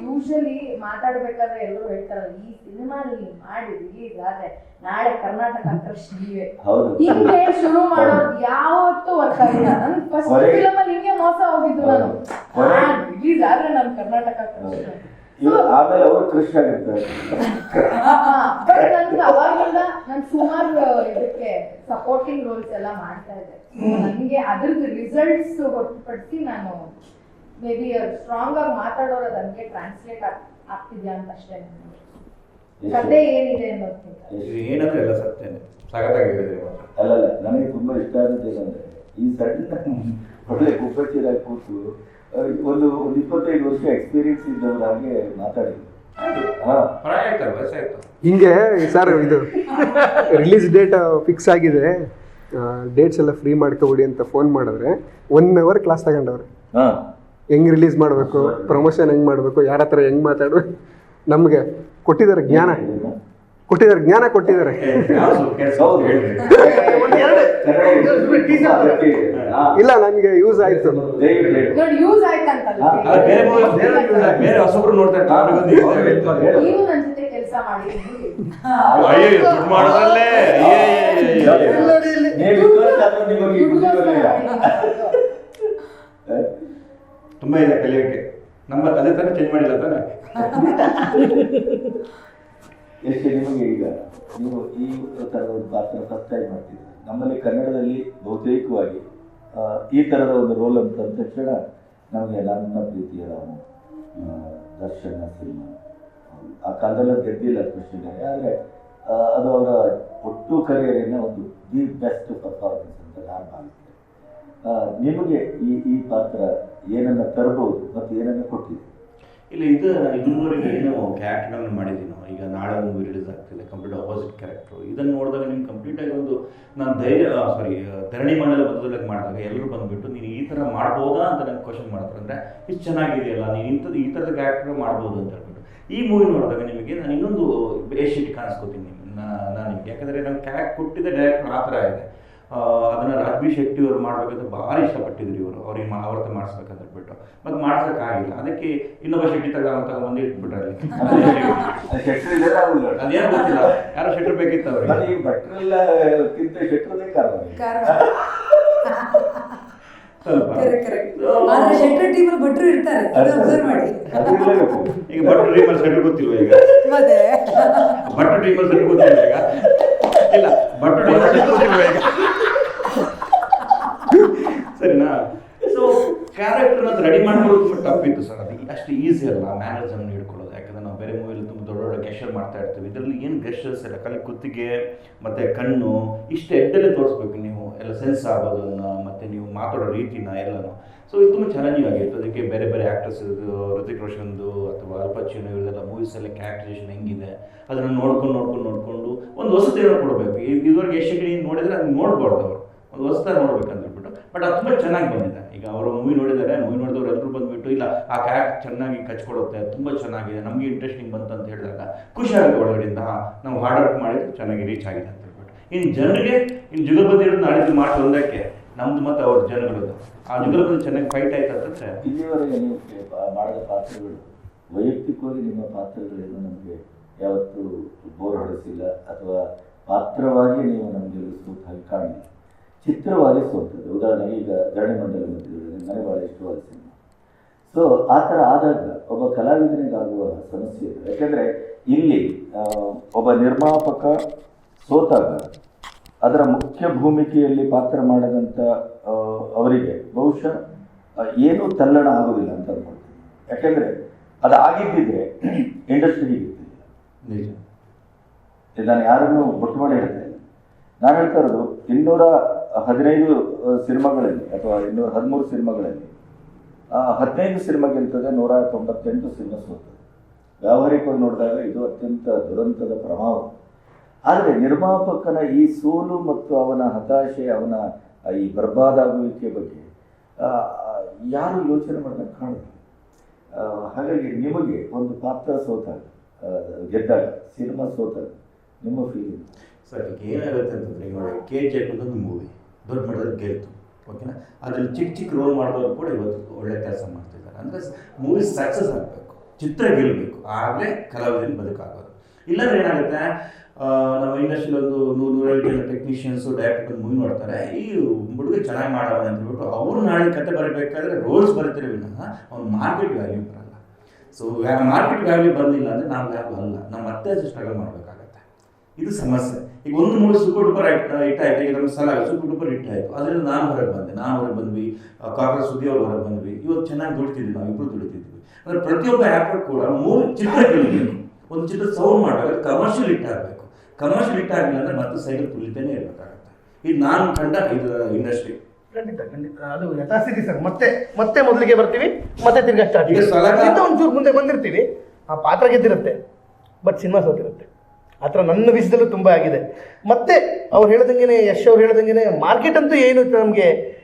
ಯೂಶಲಿ ಮಾತಾಡ್ಬೇಕಾದ್ರೆ ಎಲ್ಲರೂ ಹೇಳ್ತಾರೆ ಈ ಸಿನಿಮಾ ನೀವು ಮಾಡಿ ರಿಲೀಸ್ ಆದ್ರೆ ನಾಳೆ ಕರ್ನಾಟಕ ಕ್ರಶ್ ನೀವೇ. ಹೌದು. ಹಿಂಗೆ ಶುರು ಮಾಡೋದು ಯಾವತ್ತೂ ವರ್ಕ್ ಆಗಿಲ್ಲ. ನನ್ ಫಸ್ಟ್ ಫಿಲಮ್ ಅಲ್ಲಿ ಹಿಂಗೆ ಮೋಸ ಹೋಗಿದ್ದು ನಾನು. ರಿಲೀಸ್ ಆದ್ರೆ ನಾನು ಕರ್ನಾಟಕ crush. ಇವ್ರು ಆಮೇಲೆ ಅವರು ಕೃಷಿ ಆಗಿರ್ತಾರೆ. ಬಟ್ ನನ್ಗೆ ಅವಾಗಿಂದ ನಾನು ಸುಮಾರು ಇದಕ್ಕೆ ಸಪೋರ್ಟಿಂಗ್ ರೋಲ್ಸ್ ಎಲ್ಲ ಮಾಡ್ತಾ ಇದ್ದೆ. ನನಗೆ ಅದ್ರದ್ದು ರಿಸಲ್ಟ್ಸ್ ಹೊರತುಪಡಿಸಿ ನಾನು ಮೇ ಬಿ ಸ್ಟ್ರಾಂಗ್ ಆಗಿ ಮಾತಾಡೋರು ಅದು ಹಂಗೆ ಟ್ರಾನ್ಸ್ಲೇಟ್ ಆಗ್ತಿದ್ಯಾ ಅಂತ ಅಷ್ಟೇ. ಕತೆ ಏನಿದೆ ಅನ್ನೋದು ಏನಂದ್ರೆ ಎಲ್ಲ ಸತ್ಯನೇ ಸಖತ್ತಾಗಿ ಹೇಳಿದ್ರಿ ಅಲ್ಲ ಅಲ್ಲಲ್ಲ ನನಗೆ ತುಂಬಾ ಇಷ್ಟ ಆದದ್ದು ಏನಂದ್ರೆ ಈ ಸಣ್ಣ ಒಳ್ಳೆ ಕುಪ್ಪಚ್ಚಿರಾಗಿ ಕೂತು ಒಂದು ಒಂದು ಇಪ್ಪತ್ತೈದು ವರ್ಷ ಎಕ್ಸ್ಪೀರಿಯನ್ಸ್ ಇದ್ದವ್ರ ಹಾಗೆ ಮಾತಾಡಿ ಹಿಂಗೆ ಸರ್ ಇದು ರಿಲೀಸ್ ಡೇಟ್ ಫಿಕ್ಸ್ ಆಗಿದೆ. ಡೇಟ್ಸ್ ಎಲ್ಲ ಫ್ರೀ ಮಾಡ್ಕೊಬಿಡಿ ಅಂತ ಫೋನ್ ಮಾಡಿದ್ರೆ ಒನ್ ಅವರ್ ಕ್ಲಾಸ್ ತಗೊಂಡವ್ರೆ. ಹಾ. ಹೆಂಗ್ ರಿಲೀಸ್ ಮಾಡಬೇಕು? ಪ್ರಮೋಷನ್ ಹೆಂಗ್ ಮಾಡಬೇಕು? ಯಾರ ಹತ್ರ ಹೆಂಗ್ ಮಾತಾಡ್ಬೇಕು? ನಮಗೆ ಕೊಟ್ಟಿದ್ದಾರೆ ಜ್ಞಾನ. ಕೊಟ್ಟಿದ್ದಾರೆ ಜ್ಞಾನ ಕೊಟ್ಟಿದ್ದಾರೆ. ಇಲ್ಲ ನನಗೆ ಯೂಸ್ ಆಯ್ತು? ತುಂಬಾ ಇದೆ ಕಲಿಯೋಕೆ ನಮ್ಮ ಅದೇ ತಾನೇ ಚೇಂಜ್ ಮಾಡಿಲ್ಲ ತಾನೆ ಎಷ್ಟು ನಿಮಗೆ ಈಗ ನೀವು ಈ ಒಂದು ಪಾತ್ರ ಟೈಮ್ ಮಾಡ್ತಿದ್ದೀರಿ ನಮ್ಮಲ್ಲಿ ಕನ್ನಡದಲ್ಲಿ ಬಹುತೇಕವಾಗಿ ಈ ಥರದ ಒಂದು ರೋಲ್ ಅಂತ ಅಂದ ತಕ್ಷಣ ನಮಗೆ ನನ್ನ ಪ್ರೀತಿಯ ರಾಮು ದರ್ಶನ, ಸಿನಿಮಾ. ಆ ಕಾಲದಲ್ಲಿ ಗೆದ್ದಿಲ್ಲ ಕೃಷ್ಣಗಾರಿ ಆದರೆ ಅದು ಅವರ ಒಟ್ಟು ಕರಿಯರಿನ ಒಂದು ದಿ ಬೆಸ್ಟ್ ಪರ್ಫಾರ್ಮೆನ್ಸ್ ಅಂತ ನಾನು ಭಾವಿಸ್ತೇನೆ. ನಿಮಗೆ ಈ ಈ ಪಾತ್ರ ಏನನ್ನ ತರಬಹುದು ಮತ್ತು ಏನನ್ನ ಕೊಟ್ಟಿದೆ? ಇಲ್ಲ, ಇದು ಇದುವರೆಗೆ ಏನು ಕ್ಯಾರೆಕ್ಟರ್ಗಳನ್ನ ಮಾಡಿದ್ದೀವಿ ನಾವು. ಈಗ ನಾಳೆ ಮೂವಿ ರಿಲೀಸ್ ಆಗ್ತಿದೆ ಕಂಪ್ಲೀಟ್ ಅಪೋಸಿಟ್ ಕ್ಯಾರೆಕ್ಟ್ರು ಇದನ್ನು ನೋಡಿದಾಗ ನಿಮ್ಗೆ ಕಂಪ್ಲೀಟ್ ಆಗಿ ಒಂದು, ನಾನು ಧೈರ್ಯ ಸಾರಿ ಧರಣಿ ಮಂಡಲ ಬದಲಾಗಿ ಮಾಡಿದಾಗ ಎಲ್ಲರೂ ಬಂದುಬಿಟ್ಟು ನೀನು ಈ ಥರ ಮಾಡ್ಬೋದಾ ಅಂತ ನನಗೆ ಕ್ವಶನ್ ಮಾಡ್ತಾರೆ. ಅಂದರೆ, ಇಷ್ಟು ಚೆನ್ನಾಗಿದೆಯಲ್ಲ, ನೀನು ಇಂಥದ್ದು, ಈ ಥರದ ಕ್ಯಾರೆಕ್ಟರ್ ಮಾಡ್ಬೋದು ಅಂತ ಹೇಳ್ಬಿಟ್ಟು. ಈ ಮೂವಿ ನೋಡಿದಾಗ ನಿಮಗೆ ನಾನು ಇನ್ನೊಂದು ಏಷ್ಯಟಿ ಕಾಣಿಸ್ಕೋತೀನಿ ನಾನು ನಿಮಗೆ. ಯಾಕಂದರೆ ನಾನು ಕ್ಯಾರೆಕ್ಟ್ ಕೊಟ್ಟಿದ್ದ ಡೈರೆಕ್ಟರ್ ಆ ಥರ ಇದೆ. ಅದನ್ನ ರಾಜ್ಬಿ ಶೆಟ್ಟಿ ಅವರು ಮಾಡ್ಬೇಕಂತ ಭಾರಿ ಇಷ್ಟಪಟ್ಟಿದ್ರು ಇವರು. ಅವ್ರಿಗೆ ಮಾ- ಮಾಡಿಸ್ಬೇಕಂತ ಹೇಳ್ಬಿಟ್ಟು. ಮತ್ತೆ ಮಾಡಿಸೋಕ್ಕಾಗಿಲ್ಲ ಅದಕ್ಕೆ ಇನ್ನೊಬ್ಬ ಶೆಟ್ಟಿ ತಗ ಅಂತ ಒಂದು ಇಟ್ಬಿಟ್ರೆ. ಅದೇನು ಗೊತ್ತಿಲ್ಲ. ಯಾರು ಶೆಟ್ರ್ ಬೇಕಿತ್ತು ಅವ್ರಿಗೆ. ಇಲ್ಲ ಈ ಭಟ್ರೆಲ್ಲ ಕಿಂತ ಶೆಟ್ರದೇ ಕಾರಣ ಭಟ್ರು ಇರ್ತಾರೆ. ಈಗ ಭಟ್ರು ಟೀಮಲ್ಲಿ ಶೆಟ್ರ್ ಗೊತ್ತಿಲ್ವ ಈಗ? ಮತ್ತೆ ಭಟ್ರು ಟೀಮಲ್ಲಿ ಗೊತ್ತಿಲ್ಲ ಈಗ? ಇಲ್ಲ ಬಟ್ ಸರಿನಾ? ಸೊ ಕ್ಯಾರೆಕ್ಟರ್ನ ರೆಡಿ ಮಾಡ್ಕೊಳ್ಳೋದು ತುಂಬ ಇತ್ತು ಸರ್. ಅದು ಅಷ್ಟು ಈಸಿ ಅಲ್ಲ ಮ್ಯಾನರ್ಸಮ್ ಹಿಡ್ಕೊಳ್ಳೋದು. ಯಾಕಂದ್ರೆ ನಾವು ಬೇರೆ ಮೂವಿಯಲ್ಲಿ ತುಂಬ ದೊಡ್ಡ ದೊಡ್ಡ ಗೆಸ್ಟರ್ ಮಾಡ್ತಾ ಇರ್ತೀವಿ. ಇದರಲ್ಲಿ ಏನು ಗೆಸ್ಟರ್ಸ್ ಇಲ್ಲ? ಖಾಲಿ ಕುತ್ತಿಗೆ ಮತ್ತು ಕಣ್ಣು ಇಷ್ಟು ಎಡ್ಡಲ್ಲೇ ತೋರಿಸ್ಬೇಕು ನೀವು. ಎಲ್ಲ ಸೆನ್ಸ್ ಆಗೋದನ್ನು ಮತ್ತು ನೀವು ಮಾತಾಡೋ ರೀತಿನ ಎಲ್ಲನೂ. ಸೊ ಇದು ತುಂಬ ಚಾಲೆಂಜಿಂಗ್ ಆಗಿತ್ತು. ಅದಕ್ಕೆ ಬೇರೆ ಬೇರೆ ಆ್ಯಕ್ಟರ್ಸ್ ಋತಿಕ್ ರೋಷನ್ದು ಅಥವಾ ಅಲ್ಪಚಿನ ಇವರೆಲ್ಲ ಮೂವೀಸಲ್ಲಿ ಕ್ಯಾರೆಕ್ಟರೇಷನ್ ಹೆಂಗಿದೆ, ಅದನ್ನು ನೋಡ್ಕೊಂಡು ನೋಡ್ಕೊಂಡು, ನೋಡಿಕೊಂಡು ಒಂದು ಹೊಸತೇನೋ ಕೊಡಬೇಕು. ಇದುವರೆಗೆ ಎಷ್ಟು ಕಡೆ ನೋಡಿದರೆ ಅದನ್ನ ನೋಡ್ಬಾರ್ದು ಅವರು. ಒಂದು ಹೊಸದಾಗಿ ನೋಡ್ಬೇಕಂತ ಹೇಳ್ಬಿಟ್ಟು ಬಟ್ ಅದು ತುಂಬ ಚೆನ್ನಾಗಿ ಬಂದಿದೆ. ಈಗ ಅವರು ಮೂವಿ ನೋಡಿದ್ದಾರೆ ಮೂವಿ ನೋಡಿದವ್ರು ಎಲ್ಲರೂ ಬಂದ್ಬಿಟ್ಟು, ಇಲ್ಲ, ಆ ಕ್ಯಾರೆಕ್ಟ್ ಚೆನ್ನಾಗಿ ಕಚ್ಕೊಡುತ್ತೆ ತುಂಬ ಚೆನ್ನಾಗಿದೆ, ನಮಗೆ ಇಂಟ್ರೆಸ್ಟಿಂಗ್ ಬಂತು ಅಂತ ಹೇಳಿದಾಗ ಖುಷಿ ಆಗುತ್ತೆ ಒಳಗಡೆಯಿಂದ ನಾವು ಹಾರ್ಡ್ ವರ್ಕ್ ಮಾಡಿದ್ದು ಚೆನ್ನಾಗಿ ರೀಚ್ ಆಗಿದೆ ಅಂತ ಹೇಳ್ಬಿಟ್ಟು. ಇನ್ನು ಜನರಿಗೆ, ಇನ್ನು ಜುಗಲ್ಬಂದಿ ಹಿಡಿದು ನಾಡಿದ್ದು ಮಾತು ಒಂದಕ್ಕೆ ನಮ್ದು ಮತ್ತು ಅವ್ರ ಜನಗಳದ್ದು ಆ ಜುಗಲ್ಬಂದಿ ಚೆನ್ನಾಗಿ ಫೈಟ್ ಆಯ್ತು ಅಂತಂದ್ರೆ ಇಲ್ಲಿವರೆಗೆ ನೀವು ಮಾಡಿದ ಪಾತ್ರಗಳು ವೈಯಕ್ತಿಕವಾಗಿ ನಿಮ್ಮ ಪಾತ್ರಗಳೇನು ನಮಗೆ ಯಾವತ್ತೂ ಬೋರ್ ಹೊಡೆಸಿಲ್ಲ ಅಥವಾ ಪಾತ್ರವಾಗಿ ನೀವು ನಮಗೆ ಸೋತ ಹಾಗೆ ಕಾಣಿಲ್ಲ ಚಿತ್ರವಾಗಿ ಸೋತದ್ದು. ಉದಾಹರಣೆಗೆ ಈಗ ಧರಣಿ ಮಂಡಲ ಮಧ್ಯದಲ್ಲಿ ನನಗೆ ಭಾಳ ಇಷ್ಟವಾದ ಸಿನಿಮಾ. ಸೊ ಆ ಥರ ಆದಾಗ ಒಬ್ಬ ಕಲಾವಿದನಿಗಾಗುವ ಸಮಸ್ಯೆ ಇದೆ. ಯಾಕೆಂದರೆ ಇಲ್ಲಿ ಒಬ್ಬ ನಿರ್ಮಾಪಕ ಸೋತಾಗ ಅದರ ಮುಖ್ಯ ಭೂಮಿಕೆಯಲ್ಲಿ ಪಾತ್ರ ಮಾಡಿದಂಥ ಅವರಿಗೆ ಬಹುಶಃ ಏನೂ ತಲ್ಲಣ ಆಗೋದಿಲ್ಲ ಅಂತ ಅನ್ಕೊಳ್ತೀನಿ. ಯಾಕೆಂದರೆ ಅದು ಆಗಿದ್ದಿದ್ರೆ ಇಂಡಸ್ಟ್ರಿ *clears throat* ಹೀಗಿರ್ತಿಲ್ಲ ನಿಜ. ನಾನು ಯಾರನ್ನು ಗೊತ್ತು ಮಾಡಿ ಹೇಳ್ತೇನೆ. ಇಲ್ಲ ನಾನು ಹೇಳ್ತಾ ಇರೋದು ಇನ್ನೂರ ಹದಿನೈದು ಸಿನಿಮಾಗಳಲ್ಲಿ ಅಥವಾ ಇನ್ನೂರ ಹದಿಮೂರು ಸಿನಿಮಾಗಳಲ್ಲಿ ಹದಿನೈದು ಸಿನಿಮಾ ಗೆಲ್ತದೆ ನೂರ ತೊಂಬತ್ತೆಂಟು ಸಿನಿಮಾ ಸೋತದೆ. ವ್ಯಾವಹಾರಿಕವಾಗಿ ನೋಡಿದಾಗ ಇದು ಅತ್ಯಂತ ದುರಂತದ ಪ್ರಭಾವ ಆದರೆ ನಿರ್ಮಾಪಕನ ಈ ಸೋಲು ಮತ್ತು ಅವನ ಹತಾಶೆ, ಅವನ ಈ ಬರ್ಬಾದಾಗುವಿಕೆ ಬಗ್ಗೆ ಯಾರು ಯೋಚನೆ ಮಾಡಿದಾಗ ಕಾಣುತ್ತೆ ಹಾಗಾಗಿ ನಿಮಗೆ ಒಂದು ಪಾತ್ರ ಸೋತಾಗ ಗೆದ್ದಾಗ, ಸಿನಿಮಾ ಸೋತಾಗ ನಿಮ್ಮ ಫೀಲಿಂಗ್ ಸರ್ ಏನಾಗುತ್ತೆ ಅಂತಂದರೆ, ಇವಾಗ ಕೆ ಜಿ ಎಫ್ ಒಂದು ಮೂವಿ ದೊಡ್ಡ ಮಟ್ಟದಲ್ಲಿ ಗೆಲ್ತು ಓಕೆನಾ ಅದ್ರಲ್ಲಿ ಚಿಕ್ಕ ಚಿಕ್ಕ ರೋಲ್ ಮಾಡಿದವರು ಕೂಡ ಇವತ್ತು ಒಳ್ಳೆ ಕೆಲಸ ಮಾಡ್ತಿದ್ದಾರೆ. ಅಂದರೆ ಮೂವಿ ಸಕ್ಸಸ್ ಆಗಬೇಕು, ಚಿತ್ರ ಗೆಲ್ಲಬೇಕು ಆಗಲೇ ಕಲಾವಿದನ ಬದುಕಾಗೋದು. ಇಲ್ಲಾಂದ್ರೆ ಏನಾಗುತ್ತೆ ನಮ್ಮ ಇಂಡಸ್ಟ್ರಿಯಲ್ಲಿ ಒಂದು ನೂರು, ನೂರೈವತ್ತು ಜನ ಟೆಕ್ನಿಷಿಯನ್ಸು ಡೈರೆಕ್ಟರ್ ಮೂವಿ ನೋಡ್ತಾರೆ, ಈ ಹುಡುಗ ಚೆನ್ನಾಗಿ ಮಾಡವನೆ ಅಂತ ಹೇಳ್ಬಿಟ್ಟು ಅವರು ನಾಳೆ ಕತೆ ಬರಬೇಕಾದ್ರೆ ರೋಲ್ಸ್ ಬರ್ತಿರೋ ವಿನಃ ಅವ್ನು ಮಾರ್ಕೆಟ್ ವ್ಯಾಲ್ಯೂ ಬರಲ್ಲ. ಸೊ ಮಾರ್ಕೆಟ್ ವ್ಯಾಲ್ಯೂ ಬರಲಿಲ್ಲ ಅಂದರೆ ನಾವು ವ್ಯಾಲ್ಯೂ ಅಲ್ಲ, ನಾವು ಮತ್ತೆ ಸ್ಟ್ರಗಲ್ ಮಾಡಬೇಕಾಗತ್ತೆ. ಇದು ಸಮಸ್ಯೆ. ಈಗ ಒಂದು ಮೂರು ಸೂಪರ್ ಡೂಪರ್ ಹಿಟ್ ಆಯ್ತು ಈಗ ನಮ್ಮ ಸಲ ಸೂಪರ್ ಡೂಪರ್ ಹಿಟ್ ಆಯಿತು. ಅದರಿಂದ ನಾನು ಹೊರಗೆ ಬಂದೆ, ನಾನು ಹೊರಗೆ ಬಂದ್ವಿ ಕಾಂಗ್ರೆಸ್ ಸುದ್ದಿ ಅವ್ರು ಹೊರಗೆ ಬಂದ್ವಿ. ಇವತ್ತು ಚೆನ್ನಾಗಿ ದುಡಿತಿದ್ವಿ ನಾವು ಇಬ್ಬರು ದುಡಿತಿದ್ವಿ. ಅಂದರೆ ಪ್ರತಿಯೊಬ್ಬ ಆ್ಯಕ್ಟರ್ ಕೂಡ ಮೂರು ಚಿತ್ರ ಒಂದು ಚಿತ್ರ ಸೌಂಡ್ ಮಾಡುವಾಗ ಕಮರ್ಷಿಯಲ್ ಹಿಟ್ ಆಗಬೇಕು. ಕಮರ್ಷಿಯಲ್ ಹಿಟ್ ಆಗಿಲ್ಲ ಅಂದರೆ ಮತ್ತೆ ಸೈಕಲ್ ತುಳಿತಾನೆ ಇರಬೇಕಾಗುತ್ತೆ. ಇದು ನಾನು ಕಂಡ ಇದು ಇಂಡಸ್ಟ್ರಿ ಖಂಡಿತ ಖಂಡಿತ. ಅದು ಯಥಾಸ್ಥಿತಿ ಸರ್. ಮತ್ತೆ ಮತ್ತೆ ಮೊದಲಿಗೆ ಬರ್ತೀವಿ ಮತ್ತೆ ತಿರ್ಗಾ ಸ್ಟಾರ್ಟ್ ಈಗ ಸಲಗ- ಒಂಚೂರು ಮುಂದೆ ಬಂದಿರ್ತೀವಿ. ಆ ಪಾತ್ರ ಗೆದ್ದಿರುತ್ತೆ ಬಟ್ ಸಿನಿಮಾ ಸೋತಿರುತ್ತೆ. ಆ ಥರ ನನ್ನ ವಿಷಯದಲ್ಲೂ ತುಂಬ ಆಗಿದೆ. ಮತ್ತೆ ಅವ್ರು ಹೇಳ್ದಂಗೆ ಯಶ್ ಅವ್ರು ಹೇಳ್ದಂಗೆ ಮಾರ್ಕೆಟ್ ಅಂತೂ ಏನು ನಮಗೆ?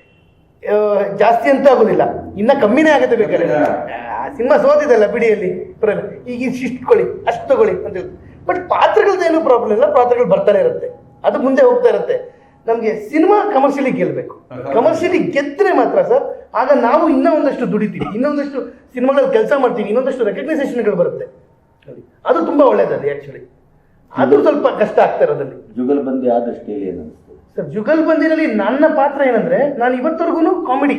ಜಾಸ್ತಿ ಅಂತ ಆಗೋದಿಲ್ಲ. ಇನ್ನ ಕಮ್ಮಿನೇ ಆಗುತ್ತೆ ಬೇಕಾದ್ರೆ. ಸಿನಿಮಾ ಸೋತಿದಲ್ಲ ಬಿಡಿಯಲ್ಲಿ ಈಗ ಇಷ್ಟು ಇಟ್ಕೊಳ್ಳಿ ಅಷ್ಟು ತಗೊಳ್ಳಿ ಅಂತ ಹೇಳಿ ಬಟ್ ಪಾತ್ರಗಳದ್ದೇನು ಪ್ರಾಬ್ಲಮ್ ಇಲ್ಲ ಪಾತ್ರಗಳು ಬರ್ತಾನೆ ಇರುತ್ತೆ. ಅದು ಮುಂದೆ ಹೋಗ್ತಾ ಇರುತ್ತೆ. ನಮಗೆ ಸಿನಿಮಾ ಕಮರ್ಷಿಯಲಿ ಗೆಲ್ಲಬೇಕು ಕಮರ್ಷಿಯಲಿ ಗೆದ್ದರೆ ಮಾತ್ರ ಸರ್ ಆಗ ನಾವು ಇನ್ನೂ ಒಂದಷ್ಟು ದುಡಿತೀವಿ. ಇನ್ನೊಂದಷ್ಟು ಸಿನಿಮಾಗಳಲ್ಲಿ ಕೆಲಸ ಮಾಡ್ತೀವಿ ಇನ್ನೊಂದಷ್ಟು ರೆಕಗ್ನೈಸೇಷನ್ಗಳು ಬರುತ್ತೆ. ಅದು ತುಂಬಾ ಒಳ್ಳೇದದು ಆ್ಯಕ್ಚುಲಿ ಅದು ಸ್ವಲ್ಪ ಕಷ್ಟ ಆಗ್ತಾ ಇರೋದಲ್ಲಿ ಜುಗಲ್ಬಂದಿ ಆ ದೃಷ್ಟಿಯಲ್ಲಿ ಏನನ್ನಿಸ್ತದೆ ಸರ್ ಜುಗಲ್ ಬಂದಿರಲ್ಲಿ ನನ್ನ ಪಾತ್ರ ಏನಂದರೆ ನಾನು ಇವತ್ತರೆಗೂ ಕಾಮಿಡಿ.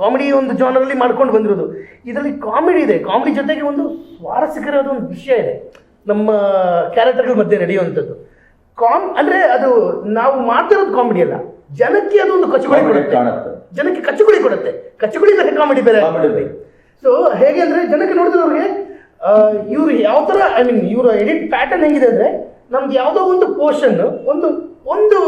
ಕಾಮಿಡಿ ಒಂದು ಜಾನರಲ್ಲಿ ಮಾಡ್ಕೊಂಡು ಬಂದಿರೋದು. ಇದರಲ್ಲಿ ಕಾಮಿಡಿ ಇದೆ. ಕಾಮಿಡಿ ಜೊತೆಗೆ ಒಂದು ಸ್ವಾರಸ್ಯಕರವಾದ ಒಂದು ವಿಷಯ ಇದೆ. ನಮ್ಮ ಕ್ಯಾರೆಕ್ಟರ್ಗಳ ಮಧ್ಯೆ ನಡೆಯುವಂಥದ್ದು. ಕಾಮ್ ಅಂದರೆ ಅದು ನಾವು ಮಾಡ್ತಿರೋದು ಕಾಮಿಡಿ ಅಲ್ಲ. ಜನಕ್ಕೆ ಅದೊಂದು ಒಂದು ಕಚಗುಳಿ Comedy ಕೊಡುತ್ತೆ. ಜನಕ್ಕೆ ಕಚ್ಚುಗುಳಿ ಕೊಡುತ್ತೆ. ಕಚ್ಚುಗುಳಿ ಬೇರೆ. ಕಾಮಿಡಿ ಬೇರೆ. ಸೊ ಹೇಗೆ ಅಂದರೆ ಜನಕ್ಕೆ ನೋಡಿದವ್ರಿಗೆ ಇವ್ರು ಯಾವ ಥರ ಐ ಮೀನ್ ಇವರ ಎಡಿಟ್ ಪ್ಯಾಟರ್ನ್ ಹೆಂಗಿದೆ ಅಂದರೆ ನಮ್ದು ಯಾವುದೋ ಒಂದು ಪೋರ್ಷನ್ ಒಂದು ಒಂದು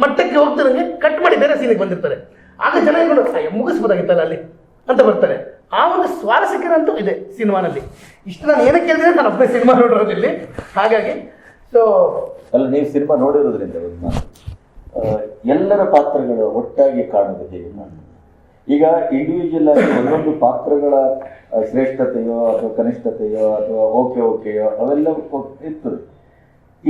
ಮಟ್ಟಕ್ಕೆ ಹೋಗ್ತಾರಂಗೆ ಕಟ್ ಮಾಡಿ ಬೇರೆ ಸೀನಿಗೆ ಬಂದಿರ್ತಾರೆ. ಆಗ ಜನ ಹೇಳ್ಕೊಂಡು "ಅಯ್ಯೋ, ಮುಗಿಸ್ಬೋದಾಗಿತ್ತಲ್ಲ ಅಲ್ಲಿ? ಅಂತ ಬರ್ತಾರೆ. ಆ ಒಂದು ಸ್ವಾರಸ್ಯಕರ ಅಂತೂ ಇದೆ ಸಿನಿಮಾನಲ್ಲಿ. ಇಷ್ಟು ನಾನು ಏನಕ್ಕೆ ಹೇಳಿದ್ರೆ ನಾನು ಒಬ್ಬನೇ ಸಿನಿಮಾ ನೋಡಿರೋದಿಲ್ಲಿ ಹಾಗಾಗಿ ಸೊ ಅಲ್ಲ ನೀವು ಸಿನಿಮಾ ನೋಡಿರೋದ್ರಿಂದ ಎಲ್ಲರ ಪಾತ್ರಗಳು ಒಟ್ಟಾಗಿ ಕಾಣೋದು ಹೇಗೆ ಈಗ ಇಂಡಿವಿಜುವಲ್ ಆಗಿ ಒಂದೊಂದು ಪಾತ್ರಗಳ ಶ್ರೇಷ್ಠತೆಯೋ ಅಥವಾ ಕನಿಷ್ಠತೆಯೋ ಅಥವಾ ಓಕೆ ಓಕೆಯೋ ಅವೆಲ್ಲ ಇರ್ತದೆ.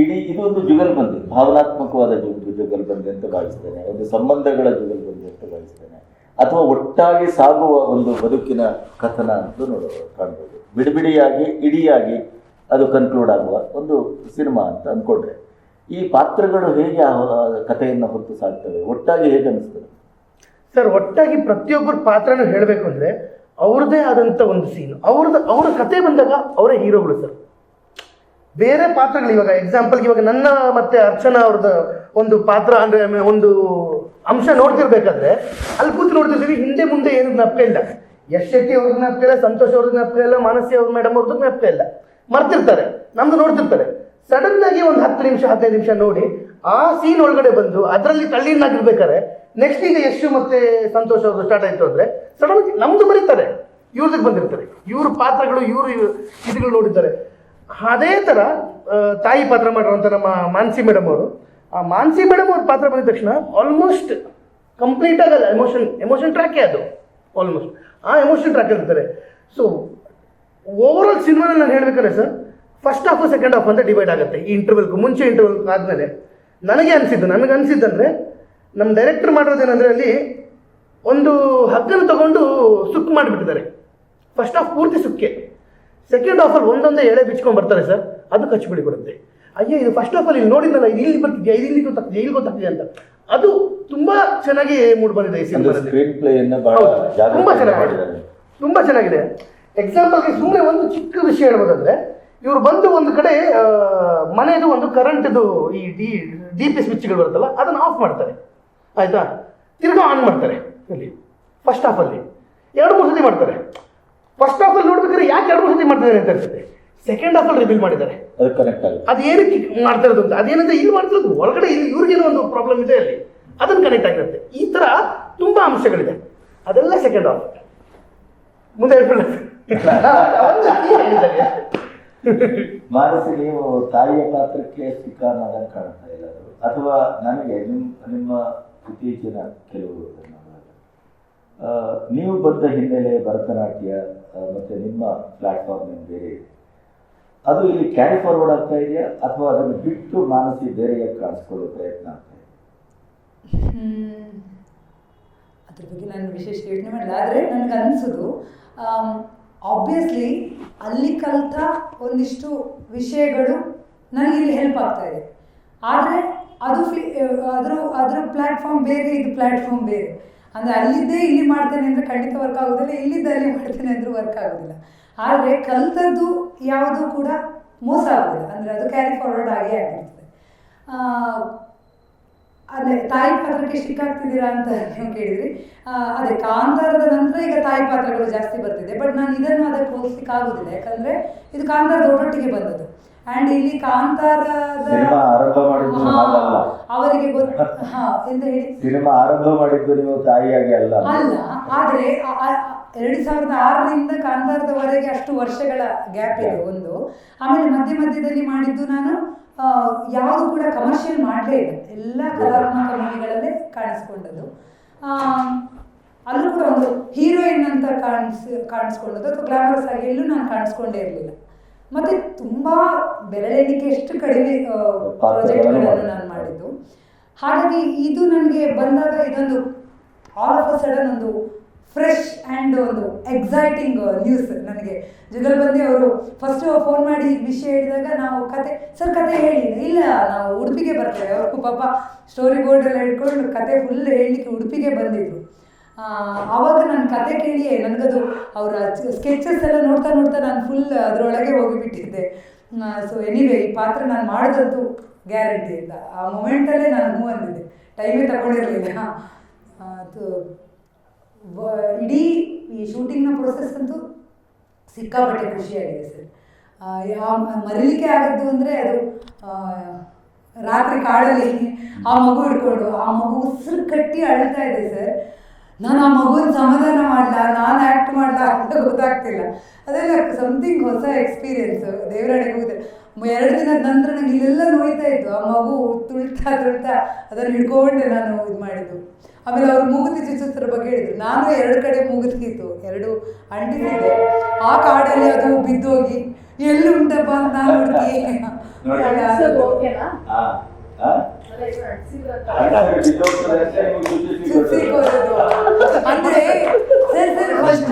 ಇಡೀ ಇದೊಂದು ಜುಗಲ್ಬಂದಿ ಭಾವನಾತ್ಮಕವಾದ ಜುಗಲ್ ಬಂದಿ ಅಂತ ಭಾವಿಸ್ತೇನೆ, ಒಂದು ಸಂಬಂಧಗಳ ಜುಗಲ್ಬಂದಿ ಅಂತ ಭಾವಿಸ್ತೇನೆ, ಅಥವಾ ಒಟ್ಟಾಗಿ ಸಾಗುವ ಒಂದು ಬದುಕಿನ ಕಥನ ಅಂತ ನೋಡ ಕಾಣ್ಬೋದು. ಬಿಡಿಬಿಡಿಯಾಗಿ, ಇಡಿಯಾಗಿ ಅದು ಕನ್ಕ್ಲೂಡ್ ಆಗುವ ಒಂದು ಸಿನಿಮಾ ಅಂತ ಅಂದ್ಕೊಂಡ್ರೆ ಈ ಪಾತ್ರಗಳು ಹೇಗೆ ಆ ಆ ಕಥೆಯನ್ನು ಹೊತ್ತು ಸಾಗ್ತವೆ? ಒಟ್ಟಾಗಿ ಹೇಗೆ ಅನಿಸ್ತದೆ? ಸರ್, ಒಟ್ಟಾಗಿ ಪ್ರತಿಯೊಬ್ಬರ ಪಾತ್ರನೂ ಹೇಳಬೇಕು ಅಂದರೆ ಅವ್ರದ್ದೇ ಆದಂಥ ಒಂದು ಸೀನು ಅವ್ರದ್ದು, ಅವರ ಕತೆ ಬಂದಾಗ ಅವರೇ ಹೀರೋಗಳು ಸರ್. ಬೇರೆ ಪಾತ್ರಗಳು ಇವಾಗ ಎಕ್ಸಾಂಪಲ್ಗೆ ಇವಾಗ ನನ್ನ ಮತ್ತೆ ಅರ್ಚನಾ ಅವ್ರದ್ದು ಒಂದು ಪಾತ್ರ, ಅಂದರೆ ಒಂದು ಅಂಶ ನೋಡ್ತಿರ್ಬೇಕಾದ್ರೆ, ಅಲ್ಲಿ ಕೂತು ನೋಡ್ತಿರ್ತೀವಿ, ಹಿಂದೆ ಮುಂದೆ ಏನು ಜ್ಞಾಪಕ ಇಲ್ಲ. ಯಶ್ ಶೆಟ್ಟಿ ಅವ್ರದ್ದು ಜ್ಞಾಪಕ ಇಲ್ಲ, ಸಂತೋಷ್ ಅವ್ರದ್ದು ಜ್ಞಾಪಕ ಇಲ್ಲ, ಮಾನಸಿ ಅವ್ರ ಮೇಡಮ್ ಅವ್ರದ್ದು ಜ್ಞಾಪಕ ಇಲ್ಲ. ಮರ್ತಿರ್ತಾರೆ, ನಮ್ದು ನೋಡ್ತಿರ್ತಾರೆ. ಸಡನ್ ಆಗಿ ಒಂದು ಹತ್ತು ನಿಮಿಷ, ಹದಿನೈದು ನಿಮಿಷ ನೋಡಿ, ಆ ಸೀನ್ ಒಳಗಡೆ ಬಂದು ಅದರಲ್ಲಿ ತಳ್ಳಿನಾಗಿರ್ಬೇಕಾದ್ರೆ ನೆಕ್ಸ್ಟ್ ಈಗ ಯಶು ಮತ್ತೆ ಸಂತೋಷ್ ಅವ್ರದ್ದು ಸ್ಟಾರ್ಟ್ ಆಯ್ತು ಅಂದ್ರೆ ಸಡನ್ ನಮ್ದು ಬರೀತಾರೆ ಇವ್ರದಕ್ಕೆ ಬಂದಿರ್ತಾರೆ. ಇವ್ರ ಪಾತ್ರಗಳು, ಇವರು ಇದುಗಳು ನೋಡಿದ್ದಾರೆ ಅದೇ ಥರ ತಾಯಿ ಪಾತ್ರ ಮಾಡಿರುವಂಥ ನಮ್ಮ ಮಾನ್ಸಿ ಮೇಡಮ್ ಅವರು. ಆ ಮಾನ್ಸಿ ಮೇಡಮ್ ಅವ್ರ ಪಾತ್ರ ಬಂದ ತಕ್ಷಣ ಆಲ್ಮೋಸ್ಟ್ ಕಂಪ್ಲೀಟ್ ಆಗಲ್ಲ ಎಮೋಷನ್ ಎಮೋಷನ್ ಟ್ರ್ಯಾಕೇ ಅದು. ಆಲ್ಮೋಸ್ಟ್ ಆ ಎಮೋಷನ್ ಟ್ರ್ಯಾಕ್ ಇರ್ತಾರೆ. ಸೊ ಓವರ್ ಆಲ್ ಸಿನಿಮಾನಲ್ಲಿ ನಾನು ಹೇಳ್ಬೇಕಾದ್ರೆ sir first half second half ಅಂತ ಡಿವೈಡ್ ಆಗುತ್ತೆ. ಈ ಇಂಟರ್ವಲ್ಗೂ ಮುಂಚೆ ಇಂಟರ್ವಲ್ ಆದಮೇಲೆ. ನನಗೆ ಅನಿಸಿದ್ದು ನನಗೆ ಅನಿಸಿದ್ದಂದ್ರೆ ನಮ್ಮ ಡೈರೆಕ್ಟರ್ ಮಾಡೋದೇನೆಂದರೆ ಅಲ್ಲಿ ಒಂದು ಹಗ್ಗನ ತಗೊಂಡು ಸುಕ್ ಮಾಡಿಬಿಟ್ಟಿದ್ದಾರೆ. ಫಸ್ಟ್ ಹಾಫ್ ಪೂರ್ತಿ ಸುಕ್ಕೆ. ಸೆಕೆಂಡ್ ಹಾಫಲ್ಲಿ ಒಂದೊಂದೇ ಎಳೆ ಬಿಚ್ಕೊಂಡು ಬರ್ತಾರೆ ಸರ್ ಅದು ಕಚ್ಚಿಬಿಡಿ ಕೊಡುತ್ತೆ. ಅಯ್ಯೋ ಇದು ಫಸ್ಟ್ ಹಾಫಲ್ಲಿ ಇಲ್ಲಿ ನೋಡಿದ್ನಲ್ಲ ಇದು ಇಲ್ಲಿ ಬರ್ತಿದ್ಯಾ ಇದು ಇಲ್ಲಿ ಗೊತ್ತಾಗ್ತಿದೆ ಇಲ್ಲಿ ಗೊತ್ತಾಗ್ತಿದೆ ಅಂತ. ಅದು ತುಂಬಾ ಚೆನ್ನಾಗಿ ಮೂಡ್ ಬಂದಿದೆ ಈ ತುಂಬಾ ಚೆನ್ನಾಗಿದೆ. ತುಂಬಾ ಚೆನ್ನಾಗಿದೆ. ಎಕ್ಸಾಂಪಲ್ಗೆ ಸುಮ್ಮನೆ ಒಂದು ಚಿಕ್ಕ ವಿಷಯ ಹೇಳ್ಬೋದಂದ್ರೆ ಇವ್ರು ಬಂದು ಒಂದು ಕಡೆ ಮನೆಯದು ಒಂದು ಕರೆಂಟ್ದು ಈ ಡಿ ಡಿ ಪಿ ಸ್ವಿಚ್ಗಳು ಬರುತ್ತಲ್ಲ ಅದನ್ನು ಆಫ್ ಮಾಡ್ತಾರೆ. ಆಯ್ತಾ? ತಿರ್ಗಾ ಆನ್ ಮಾಡ್ತಾರೆ ಇಲ್ಲಿ ಫಸ್ಟ್ ಹಾಫಲ್ಲಿ ಎರಡು ಮೂರು ಸತಿ ಮಾಡ್ತಾರೆ. ಫಸ್ಟ್ ಹಾಫಲ್ಲಿ ನೋಡ್ಬೇಕಾದ್ರೆ ಯಾಕೆ ಎರಡು ಸತಿ ಮಾಡ್ತಿದ್ದಾರೆ ಅಂತ ಅನ್ಸುತ್ತೆ. ಸೆಕೆಂಡ್ ಹಾಫಲ್ಲಿ ರಿವೀಲ್ ಮಾಡಿದ್ದಾರೆ. ಅದು ಆಗುತ್ತೆ. ಅದು ಏನಕ್ಕೆ ಮಾಡ್ತಾ ಇರೋದು ಅಂತ ಅದೇನಂದ್ರೆ ಇಲ್ಲಿ ಮಾಡ್ತಿರೋದು ಹೊರಗಡೆ ಇಲ್ಲಿ ಇವ್ರಿಗೇನೋ ಒಂದು ಪ್ರಾಬ್ಲಮ್ ಇದೆ ಅಲ್ಲಿ. ಅದನ್ನು ಕನೆಕ್ಟ್ ಆಗಿರುತ್ತೆ. ಈ ಥರ ತುಂಬ ಅಂಶಗಳಿದೆ. ಅದೆಲ್ಲ ಸೆಕೆಂಡ್ ಹಾಫ್ ಮುಂದೆ ಹೇಳ್ಬಿಡ ಮಾನಸಿ ನೀವು ತಾಯಿಯ ಪಾತ್ರಕ್ಕೆ ಸಿಕ್ಕಾನದಂಗೆ ಕಾಣ್ತಾ ಇಲ್ಲ. ಅಥವಾ ನನಗೆ ನಿಮ್ಮ ನಿಮ್ಮ ಇತ್ತೀಚಿನ ಕೆಲವು ನೀವು ಬಂದ ಹಿನ್ನೆಲೆ ಭರತನಾಟ್ಯ ಮತ್ತೆ ನಿಮ್ಮ ಪ್ಲಾಟ್ಫಾರ್ಮ್ ಬೇರೆ ಇದೆ ಅದು ಇಲ್ಲಿ ಕ್ಯಾರಿ ಫಾರ್ವರ್ಡ್ ಆಗ್ತಾ ಇದೆಯಾ? ಅಥವಾ ಅದನ್ನು ಬಿಟ್ಟು ಮಾನಸಿ ಬೇರೆಯಾಗಿ ಕಾಣಿಸ್ಕೊಳ್ಳೋ ಪ್ರಯತ್ನ ಆಗ್ತಾ ಇದೆ ಅದ್ರ ಬಗ್ಗೆ ನಾನು ವಿಶೇಷ ಯೋಚನೆ ಮಾಡಿಲ್ಲ, ಆದರೆ ನನಗೆ ಅನಿಸೋದು ಆಬ್ವಿಯಸ್ಲಿ ಅಲ್ಲಿ ಕಲಿತ ಒಂದಿಷ್ಟು ವಿಷಯಗಳು ನನಗೆ ಇಲ್ಲಿ ಹೆಲ್ಪ್ ಆಗ್ತಾ ಇದೆ. ಆದರೆ ಅದು ಅದ್ರ, ಅದರ ಪ್ಲ್ಯಾಟ್ಫಾರ್ಮ್ ಬೇರೆ, ಇದು ಪ್ಲ್ಯಾಟ್ಫಾರ್ಮ್ ಬೇರೆ. ಅಂದರೆ ಅಲ್ಲಿದ್ದೇ ಇಲ್ಲಿ ಮಾಡ್ತೇನೆ ಅಂದರೆ ಖಂಡಿತ ವರ್ಕ್ ಆಗೋದಿಲ್ಲ, ಇಲ್ಲಿದ್ದ ಅಲ್ಲಿ ಮಾಡ್ತೇನೆ ಅಂದರೂ ವರ್ಕ್ ಆಗೋದಿಲ್ಲ. ಆದರೆ ಕಲ್ತದ್ದು ಯಾವುದು ಕೂಡ ಮೋಸ ಆಗೋದಿಲ್ಲ. ಅಂದರೆ ಅದು ಕ್ಯಾರಿ ಫಾರ್ವರ್ಡ್ ಆಗೇ ಆಗಿರ್ತದೆ. ಅದೇ ತಾಯಿ ಪಾತ್ರಕ್ಕೆ ಸಿಕ್ಕಾಗ್ತಿದ್ದೀರಾ ಅಂತ ನೀವು ಕೇಳಿದ್ರಿ. ಅದೇ ಕಾಂತಾರದ ನಂತರ ಈಗ ತಾಯಿ ಪಾತ್ರಗಳು ಜಾಸ್ತಿ ಬರ್ತಿದೆ. ಬಟ್ ನಾನು ಇದನ್ನು ಅದಕ್ಕೆ ಹೋಲಿಸ್ಲಿಕ್ಕೆ ಆಗೋದಿಲ್ಲ. ಯಾಕಂದ್ರೆ ಇದು ಕಾಂತಾರದ ಒಟ್ಟೊಟ್ಟಿಗೆ ಬಂದದ್ದು. ಆ್ಯಂಡ್ ಇಲ್ಲಿ ಕಾಂತಾರದ ಸಿನಿಮಾ ಆರಂಭ ಮಾಡಿದ್ದು ಅವರಿಗೆ ಗೊತ್ತ ಹಾ ಎಂತ ಹೇಳಿ? ಸಿನಿಮಾ ಆರಂಭ ಮಾಡಿದ್ದು ನೀವು ತಾಯಿಯಾಗಿ ಅಲ್ಲ. ಅಲ್ಲ ಆದ್ರೆ ಎರಡು ಸಾವಿರದ ಆರರಿಂದ ಕಾಂತಾರದವರೆಗೆ ಅಷ್ಟು ವರ್ಷಗಳ ಗ್ಯಾಪ್ ಇದೆ ಒಂದು. ಆಮೇಲೆ ಮಧ್ಯ ಮಧ್ಯದಲ್ಲಿ ಮಾಡಿದ್ದು ನಾನು ಯಾವುದು ಕೂಡ ಕಮರ್ಷಿಯಲ್ ಮಾಡಲೇ ಇಲ್ಲ. ಎಲ್ಲ ಕಲಾತ್ಮಕ ಮೂವಿಗಳಲ್ಲೇ ಕಾಣಿಸ್ಕೊಂಡದ್ದು. ಅಲ್ಲೂ ಕೂಡ ಒಂದು ಹೀರೋಯಿನ್ ಅಂತ ಕಾಣಿಸ್ ಕಾಣಿಸ್ಕೊಂಡದ್ದು. ಅಥವಾ ಗ್ಲಾಮರಸ್ ಆಗಿ ಎಲ್ಲೂ ನಾನು ಕಾಣಿಸ್ಕೊಂಡೇ ಇರಲಿಲ್ಲ. ಮತ್ತು ತುಂಬಾ ಬೆರಳೆಣಿಕೆ ಎಷ್ಟು ಕಡಿಮೆ ಪ್ರಾಜೆಕ್ಟ್ಗಳನ್ನು ನಾನು ಮಾಡಿದ್ದು. ಹಾಗಾಗಿ ಇದು ನನಗೆ ಬಂದಾಗ ಇದೊಂದು ಆಲ್ ಆಫ್ ಅ ಸಡನ್ ಒಂದು ಫ್ರೆಶ್ ಆ್ಯಂಡ್ ಒಂದು ಎಕ್ಸೈಟಿಂಗ್ ನ್ಯೂಸ್ ನನಗೆ. ಜುಗಲ್ಬಂದಿ ಅವರು ಫಸ್ಟ್ ಫೋನ್ ಮಾಡಿ ಈ ವಿಷಯ ಹೇಳಿದಾಗ ನಾವು ಕತೆ ಸರ್ ಕತೆ ಹೇಳಿ. ಇಲ್ಲ ನಾವು ಉಡುಪಿಗೆ ಬರ್ತೇವೆ. ಅವ್ರಿಗೂ ಪಾಪ ಸ್ಟೋರಿ ಬೋರ್ಡ್ ಎಲ್ಲ ಇಟ್ಕೊಂಡು ಕತೆ ಫುಲ್ ಹೇಳಲಿಕ್ಕೆ ಉಡುಪಿಗೆ ಬಂದಿದ್ರು. ಆವಾಗ ನನ್ನ ಕತೆ ಕೇಳಿಯೇ ನನಗದು ಅವರ ಸ್ಕೆಚಸ್ ಎಲ್ಲ ನೋಡ್ತಾ ನೋಡ್ತಾ ನಾನು ಫುಲ್ ಅದರೊಳಗೆ ಹೋಗಿಬಿಟ್ಟಿದ್ದೆ. ಸೊ ಎನಿವೇ ಈ ಪಾತ್ರ ನಾನು ಮಾಡಿದಂತೂ ಗ್ಯಾರಂಟಿ ಇಲ್ಲ. ಆ ಮೊಮೆಂಟಲ್ಲೇ ನಾನು ಹೂ ಅಂದಿದ್ದೆ. ಟೈಮೇ ತಗೊಂಡಿರಲಿಲ್ಲ. ಅದು ಇಡೀ ಈ ಶೂಟಿಂಗ್ನ ಪ್ರೊಸೆಸ್ ಅಂತೂ ಸಿಕ್ಕಾಪಟ್ಟೆ ಖುಷಿಯಾಗಿದೆ ಸರ್. ಮರೀಲಿಕ್ಕೆ ಆಗದ್ದು ಅಂದರೆ ಅದು ರಾತ್ರಿ ಕಾಡಲ್ಲಿ ಆ ಮಗು ಇಟ್ಕೊಂಡು ಆ ಮಗು ಉಸಿರು ಕಟ್ಟಿ ಅಳ್ತಾ ಇದೆ ಸರ್. ನಾನು ಆ ಮಗುವಿನ ಸಮಾಧಾನ ಮಾಡಲ? ನಾನು ಆ್ಯಕ್ಟ್ ಮಾಡಲ ಅಂತ ಗೊತ್ತಾಗ್ತಿಲ್ಲ. ಅದೆಲ್ಲ ಸಮಥಿಂಗ್ ಹೊಸ ಎಕ್ಸ್ಪೀರಿಯೆನ್ಸ್ ದೇವರಾಣಿಗೆ ಹೋಗಿದೆ ಎರಡು ದಿನದ ನಂತರ ನನಗೆ ಇಲ್ಲೆಲ್ಲ ನೋಯ್ತಾ ಇತ್ತು. ಆ ಮಗು ತುಳ್ತಾ ತುಳ್ತಾ ಅದನ್ನು ಹಿಡ್ಕೊಂಡೆ ನಾನು ಇದು ಮಾಡಿದ್ದು. ಆಮೇಲೆ ಅವ್ರು ಮೂಗುತಿ ಚಿತ್ರ ಬಗ್ಗೆ ಹೇಳಿದ್ರು. ನಾನು ಎರಡು ಕಡೆ ಮೂಗುತಿತ್ತು. ಎರಡು ಅಂಟಿಸಿದ್ದೆ. ಆ ಕಾಡಲ್ಲಿ ಅದು ಬಿದ್ದೋಗಿ ಎಲ್ಲಿ ಉಂಟಪ್ಪ ಅಂತ ನಾನು ಹುಡುಕಿ ಅಂತ. ಅಂದ್ರೆ ಸರ್ ಸರ್ ಫಸ್ಟ್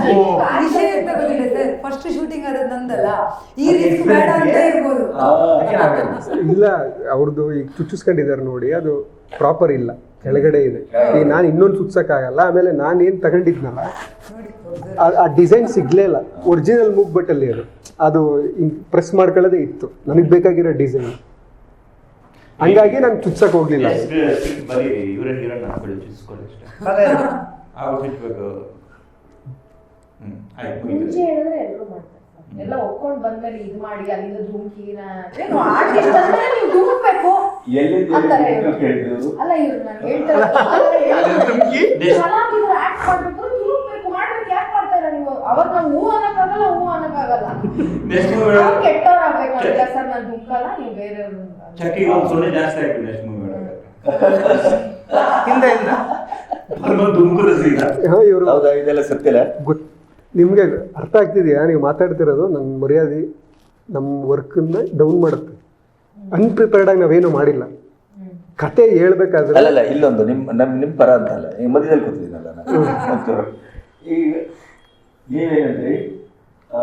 ವಿಷಯ ಎಂತ ಗೊತ್ತಿಲ್ಲ ಸರ್. ಫಸ್ಟ್ ಶೂಟಿಂಗ್ ಆದದ್ದು ನಂದಲ್ಲ. ಈ ರಿಸ್ಕ್ ಬೇಡ ಅಂತ ಇರ್ಬೋದು ಇಲ್ಲ ಅವ್ರದ್ದು ಈಗ ಚುಚ್ಚಿಸ್ಕೊಂಡಿದ್ದಾರೆ ನೋಡಿ ಅದು ಪ್ರಾಪರ್ ಇಲ್ಲ. ಕೆಳಗಡೆ ಇದೆ. ಈಗ ನಾನು ಇನ್ನೊಂದು ಸುತ್ಸಕ್ಕಾಗಲ್ಲ ಆಮೇಲೆ ನಾನು ಏನು ತಗೊಂಡಿದ್ನಲ್ಲ ಆ- ಆ ಡಿಸೈನ್ ಸಿಗ್ಲೇ ಇಲ್ಲ. ಒರಿಜಿನಲ್ ಮೂಗ್ ಬಟ್ಟಲ್ಲಿ ಅದು ಅದು ಪ್ರೆಸ್ ಮಾಡ್ಕೊಳ್ಳೋದೇ ಇತ್ತು. ನನಗೆ ಬೇಕಾಗಿರೋ ಡಿಸೈನ್ ಹಂಗಾಗಿ ನಾನು ಚುಚ್ಚಕ್ ಹೋಗ್ಲಿಲ್ಲ. ಬರೀ ಇವರ ಹೀರೋನ ಹಾಕೊಳ್ಳಿ ಚುಚ್ಕೊಳ್ಳಿ ಅಷ್ಟೇ. ಅದೇ ಆಗ ಚುಚ್ಚಬೇಕು ಹ್ಮ್ ಆಯ್ತು ಮುಂಚೆ ಹೇಳಿದ್ರೆ ಎಲ್ಲರೂ ಮಾಡ್ತಾರೆ. ಎಲ್ಲ ಒಪ್ಕೊಂಡ್ ಬಂದ್ಮೇಲೆ ಇದು ಮಾಡಿ ಅಲ್ಲಿಂದ ಧೂಮ್ಕಿನ. ಏನು ಆರ್ಟಿಸ್ಟ್ ಅಂದ್ರೆ ನೀವು ಧೂಮ್ಬೇಕು. ಅಲ್ಲ ಇವ್ರು ನಾನು ಹೇಳ್ತಾರೆ ಕಲಾವಿದರು ಆಕ್ಟ್ ಮಾಡ್ಬೇಕು ಧೂಮ್ಬೇಕು ಮಾಡ್ಬೇಕು ಯಾಕೆ ಮಾಡ್ತಾರ ನೀವು? ಅವಾಗ ನಾವು ಹೂ ಅನ್ನಕ್ಕಾಗಲ್ಲ ಹೂ ಅನ್ನಕ್ಕಾಗಲ್ಲ. ಕೆಟ್ಟವ್ರಾಗ್ಬೇಕು ಸರ್ ನಾನು ಧೂಮ್ಕಲ್ಲ ನೀವು ಬೇರೆಯವ್ರು. ಚಕ್ಕಿಗೆ ಒಂದು ಸೊನ್ನೆ ಜಾಸ್ತಿ ಆಯ್ತು ನೆಕ್ಸ್ಟ್ ಮೂವಿ *laughs* ಹಿಂದೆ ಹಿಂದೆ ಹಾಂ ಇವರು ಹೌದಾ ಇದೆಲ್ಲ ಸತ್ಯಲ್ಲ? ಗೊತ್ ನಿಮಗೆ ಅರ್ಥ ಆಗ್ತಿದೆಯಾ? ನೀವು ಮಾತಾಡ್ತಿರೋದು ನಮ್ಮ ಮರ್ಯಾದೆ ನಮ್ಮ ವರ್ಕನ್ನ ಡೌನ್ ಮಾಡುತ್ತೆ. ಅನ್ಪ್ರಿಪೇರ್ಡ್ ಆಗಿ ನಾವೇನು ಮಾಡಿಲ್ಲ. ಕತೆ ಹೇಳ್ಬೇಕಾದ್ರೆ ಅಲ್ಲ ಇಲ್ಲೊಂದು ನಿಮ್ಮ ನಿಮ್ಮ ನಿಮ್ ಪರ ಅಂತಲ್ಲ ಈ ಮಧ್ಯದಲ್ಲಿ ಕೂತಿದ್ದೀನಲ್ಲ ನಾನು. ಈಗ ನೀವೇನಂದ್ರಿ ಆ,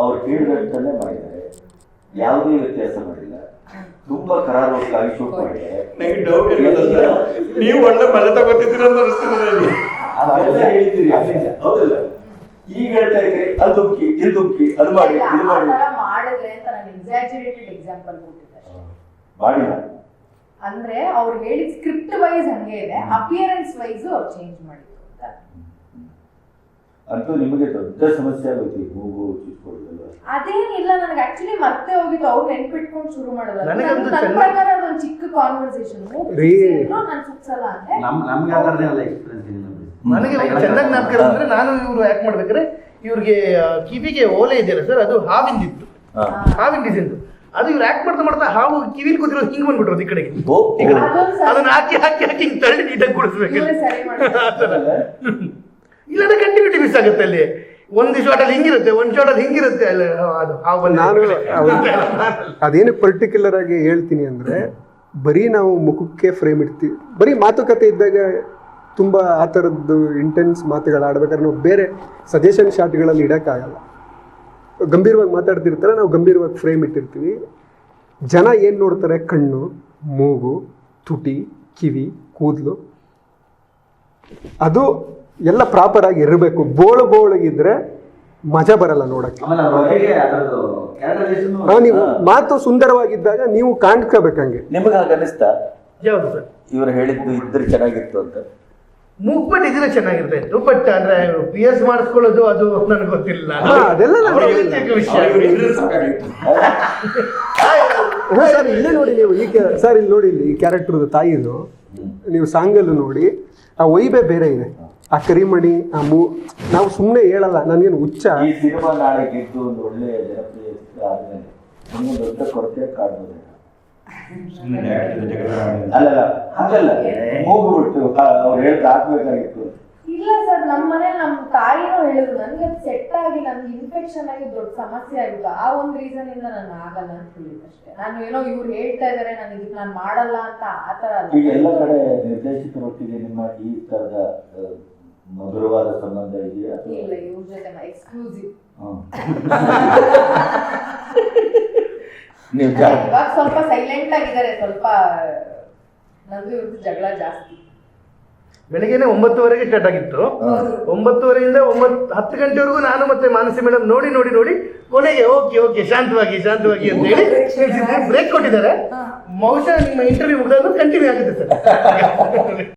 ಅವ್ರು ಹೇಳಿದಂತಲೇ ಮಾಡಿದ್ದಾರೆ. ಯಾವುದೇ ವ್ಯತ್ಯಾಸ ಮಾಡಿಲ್ಲ ತುಂಬಾ ಕರಾರುವಕ್ಕಾಗಿ ಶೂಟ್ ಮಾಡಿದ್ದಾರೆ ನನಗೆ ಡೌಟ್ ಇರೋದು ನೀವು ಒಳ್ಳೆ ಮಜಾ ತಗೋತಿದ್ದೀರ ಅಂತ ಅನಿಸ್ತದೆ ನನಗೆ ಅದೆಲ್ಲ ಹೇಳ್ತೀರಿ ಹೌದಲ್ಲ? ಈಗ ಹೇಳ್ತಾ ಇದ್ರೆ ಅದು ದುಮ್ಕಿ ಇದು ದುಮ್ಕಿ ಅದು ಮಾಡಿ ಇದು ಮಾಡಿ. ಮಾಡಿದ್ರೆ ಅಂತ ನಾನು ಎಕ್ಸಾಜರೇಟೆಡ್ ಎಕ್ಸಾಂಪಲ್ ಕೊಟ್ಟಿದ್ದೆ ಮಾಡಿಲ್ಲ ಅಂದ್ರೆ ಅವ್ರು ಹೇಳಿದ ಸ್ಕ್ರಿಪ್ಟ್ ವೈಸ್ ಹಂಗೆ ಇದೆ ಅಪಿಯರೆನ್ಸ್ ವೈಸ್ ಅವ್ರು ಚೇಂಜ್ ಮಾಡಿದ್ರು ಅಂತ. ಅಂತೂ ನಿಮಗೆ ದೊಡ್ಡ ಸಮಸ್ಯೆ ಆಗುತ್ತೆ ಮೂಗು ಚುಚ್ಕೊಳ್ಳೋದಲ್ಲ ಅದೇನಿಲ್ಲ ನನಗೆ ಆಕ್ಚುಲಿ ಮತ್ತೆ ಹೋಗಿತ್ತು ಅವ್ರು ನೆನ್ಪಿಟ್ಕೊಂಡು ಶುರು ಮಾಡಿದ್ರು ನನಗಂತೂ ನನ್ನ ಚೆನ್ನಾಗಿ- ಪ್ರಕಾರ ಅದೊಂದು ಚಿಕ್ಕ ಕಾನ್ವರ್ಸೇಷನ್ ರೀ. ನಾನು ಸುತ್ಸಲ್ಲ ಅಂದ್ರೆ ನಮ್ ನಮ್ಗೆ ಆ ಥರದ್ದೆಲ್ಲ ಎಕ್ಸ್ಪೀರಿಯನ್ಸ್ ಏನಿಲ್ಲ ಬಿಡಿ. ನನಗೆ ಚೆನ್ನಾಗಿ ನಾಟಕ ಅಂದ್ರೆ ನಾನು ಇವರು ಆಕ್ಟ್ ಮಾಡ್ಬೇಕಾದ್ರೆ ಇವ್ರಿಗೆ ಆ, ಕಿವಿಗೆ ಓಲೆ ಇದೆಯಲ್ಲ ಸರ್ ಅದು ಹಾವಿಂದಿತ್ತು. ಹಾ. ಹಾವಿನ ಡಿಸೈನ್ ಅದು ಇವ್ರು ಆಕ್ಟ್ ಮಾಡ್ತಾ ಮಾಡ್ತಾ ಹಾವು ಕಿವಿಲಿ ಕೂತಿರೋದು ಹಿಂಗ್ ಬಂದ್ಬಿಟ್ರು ಈ ಕಡೆಗೆ. ಓ, ಈ ಕಡೆ. ಅದೊಂದು ಅದನ್ನ ಹಾಕಿ ಹಾಕಿ ಹಾಕಿ ಹಿಂಗ್ ತಳ್ಳಿ ನೀಟಾಗಿ ಕೂಡಿಸ್ಬೇಕು. ಸರಿ ಮಾಡ್ತಾರೆ. ಇಲ್ಲಾಂದ್ರೆ ಕಂಟಿನ್ಯೂಟಿ ಮಿಸ್ ಆಗುತ್ತೆ ಅಲ್ಲಿ. ಒಂದು ಶಾಟಲ್ಲಿ ಹಿಂಗಿರುತ್ತೆ, ಒಂದು ಶಾಟಲ್ಲಿ ಹಿಂಗಿರುತ್ತೆ ಅಲ್ಲಿ. ಅದು. ನಾನು ಅದೇನು ಪರ್ಟಿಕ್ಯುಲರ್ ಆಗಿ ಹೇಳ್ತೀನಿ ಅಂದರೆ, ಬರೀ ನಾವು ಮುಖಕ್ಕೆ ಫ್ರೇಮ್ ಇಡ್ತೀವಿ. ಬರೀ ಮಾತುಕತೆ ಇದ್ದಾಗ ತುಂಬ ಆ ಥರದ್ದು ಇಂಟೆನ್ಸ್ ಮಾತುಗಳು ಆಡ್ಬೇಕಾದ್ರೆ ನಾವು ಬೇರೆ ಸಜೆಷನ್ ಶಾಟ್ಗಳಲ್ಲಿ ಇಡೋಕ್ಕಾಗಲ್ಲ. ಗಂಭೀರವಾಗಿ ಮಾತಾಡ್ತಿರ್ತಾರೆ, ನಾವು ಗಂಭೀರವಾಗಿ ಫ್ರೇಮ್ ಇಟ್ಟಿರ್ತೀವಿ. ಜನ ಏನು ನೋಡ್ತಾರೆ? ಕಣ್ಣು, ಮೂಗು, ತುಟಿ, ಕಿವಿ, ಕೂದಲು. ಅದು ಎಲ್ಲ ಪ್ರಾಪರ್ ಆಗಿ ಇರಬೇಕು. ಬೋಳು ಬೋಳಗಿದ್ರೆ ಮಜಾ ಬರಲ್ಲ ನೋಡಕ್ಕೆ. ಹಾ, ನೀವು ಮಾತು ಸುಂದರವಾಗಿದ್ದಾಗ ನೀವು ಕಾಣ್ಕೋಬೇಕಂಗೆ ನಿಮಗೆ ಹಾಗೆ ಅನಿಸ್ತಾ ಯಾವುದು ಸರ್? ಇವರು ಹೇಳಿದ್ದು ಇದ್ರೆ ಚೆನ್ನಾಗಿತ್ತು ಅಂತ. ಮೂವ್ಮೆಂಟ್ ಇದ್ರೆ ಚೆನ್ನಾಗಿರ್ತಾ ಇತ್ತು ಬಟ್ ಅಂದ್ರೆ ಪಿ ಎಸ್ ಮಾಡಿಸ್ಕೊಳ್ಳೋದು ಅದು ನನಗೆ ಗೊತ್ತಿಲ್ಲ. ಹಾ, ಅದೆಲ್ಲ ಅವ್ರ ನನಗೆ ವೈಯಕ್ತಿಕ ವಿಷಯ. ಇವ್ರು ಇದ್ರೆ ಸಾಕಾಗಿತ್ತು. ಹಾ, ಸರ್ ಇಲ್ಲೇ ನೋಡಿ ನೀವು ಈ ಕ್ಯಾ- ಸರ್ ಇಲ್ಲಿ ನೋಡಿ ಇಲ್ಲಿ ಈ ಕ್ಯಾರೆಕ್ಟರ್ದು ತಾಯಿದು. ನೀವು ಸಾಂಗಲ್ಲೂ ನೋಡಿ ಆ ವೈಬೆ ಬೇರೆ ಇದೆ. ಆ ಕರಿಮಣಿ ಆ ಮೂ ನಾವು ಸುಮ್ಮನೆ ಹೇಳಲ್ಲ ನನಗೇನು ಹುಚ್ಚ. ಈ ಸಿನಿಮಾ ನಾಳೆ ಗೆದ್ದು ಒಂದು ಒಳ್ಳೆ ಜನಪ್ರಿಯ ಚಿತ್ರ ಆದ್ಮೇಲೆ ನಿಮ್ಗೆ ದೊಡ್ಡ ಕೊರತೆ ಕಾಡ್ಬೋದು? ಅಲ್ಲಲ್ಲ ಹಾಗಲ್ಲ. ಹೋಗ್ಬಿಟ್ಟು ಅವ್ರು ಹೇಳ್ತಾ ಹಾಕ್ಬೇಕಾಗಿತ್ತು ಇಲ್ಲ ಸರ್ ನಮ್ಮ ಮನೇಲಿ ನಮ್ಮ ತಾಯಿನೂ ಹೇಳಿದ್ರು ನನ್ಗೆ ಸೆಟ್ ಆಗಿ ನನ್ಗೆ ಇನ್ಫೆಕ್ಷನ್ ಆಗಿ ದೊಡ್ಡ ಸಮಸ್ಯೆ ಆಗಿತ್ತು ಆ ಒಂದು ರೀಸನ್ ಇಂದ ನಾನು ಆಗಲ್ಲ ಅಂತ ಹೇಳಿದ್ದು ಅಷ್ಟೇ ನಾನು ಏನೋ ಇವ್ರು ಹೇಳ್ತಾ ಇದಾರೆ ನಾನು ಇದಕ್ಕೆ ನಾನು ಮಾಡಲ್ಲ ಅಂತ ಆ ತರ ಈಗ ಎಲ್ಲ ಕಡೆ ನಿರ್ದೇಶಿತ ನಿರ್ದೇಶಕರೊಟ್ಟಿಗೆ ನಿಮ್ಮ ಈ ತರದ ಮಧುರವಾದ ಸಂಬಂಧ ಇದೆಯಾ? ಇಲ್ಲ ಇವ್ರ ಜೊತೆ ಎಕ್ಸ್ಕ್ಲೂಸಿವ್ ಹ್ಮ್. *laughs* ನೀವು ಇವಾಗ ಸ್ವಲ್ಪ ಸೈಲೆಂಟ್ ಆಗಿದ್ದಾರೆ ಸ್ವಲ್ಪ ನಂದು ಇವ್ರದ್ದು ಜಗಳ ಜಾಸ್ತಿ. ಬೆಳಿಗ್ಗೆನೆ ಒಂಬತ್ತುವರೆಗೆ ಸ್ಟಾರ್ಟ್ ಆಗಿತ್ತು. ಒಂಬತ್ತುವರೆಯಿಂದ ಒಂಬತ್ತು ಹತ್ತು ಗಂಟೆವರೆಗೂ ನಾನು ಮತ್ತೆ ಮಾನಸಿ ಮೇಡಮ್ ನೋಡಿ ನೋಡಿ ನೋಡಿ ಕೊನೆಗೆ ಓಕೆ ಓಕೆ ಶಾಂತವಾಗಿ ಶಾಂತವಾಗಿ ಅಂತ ಹೇಳಿ ಬ್ರೇಕ್ ಕೊಟ್ಟಿದ್ದಾರೆ. ಬಹುಶಃ ನಿಮ್ಮ ಇಂಟರ್ವ್ಯೂ ಮುಗಿದಾದ್ರೂ ಕಂಟಿನ್ಯೂ ಆಗುತ್ತೆ ಸರ್. *laughs*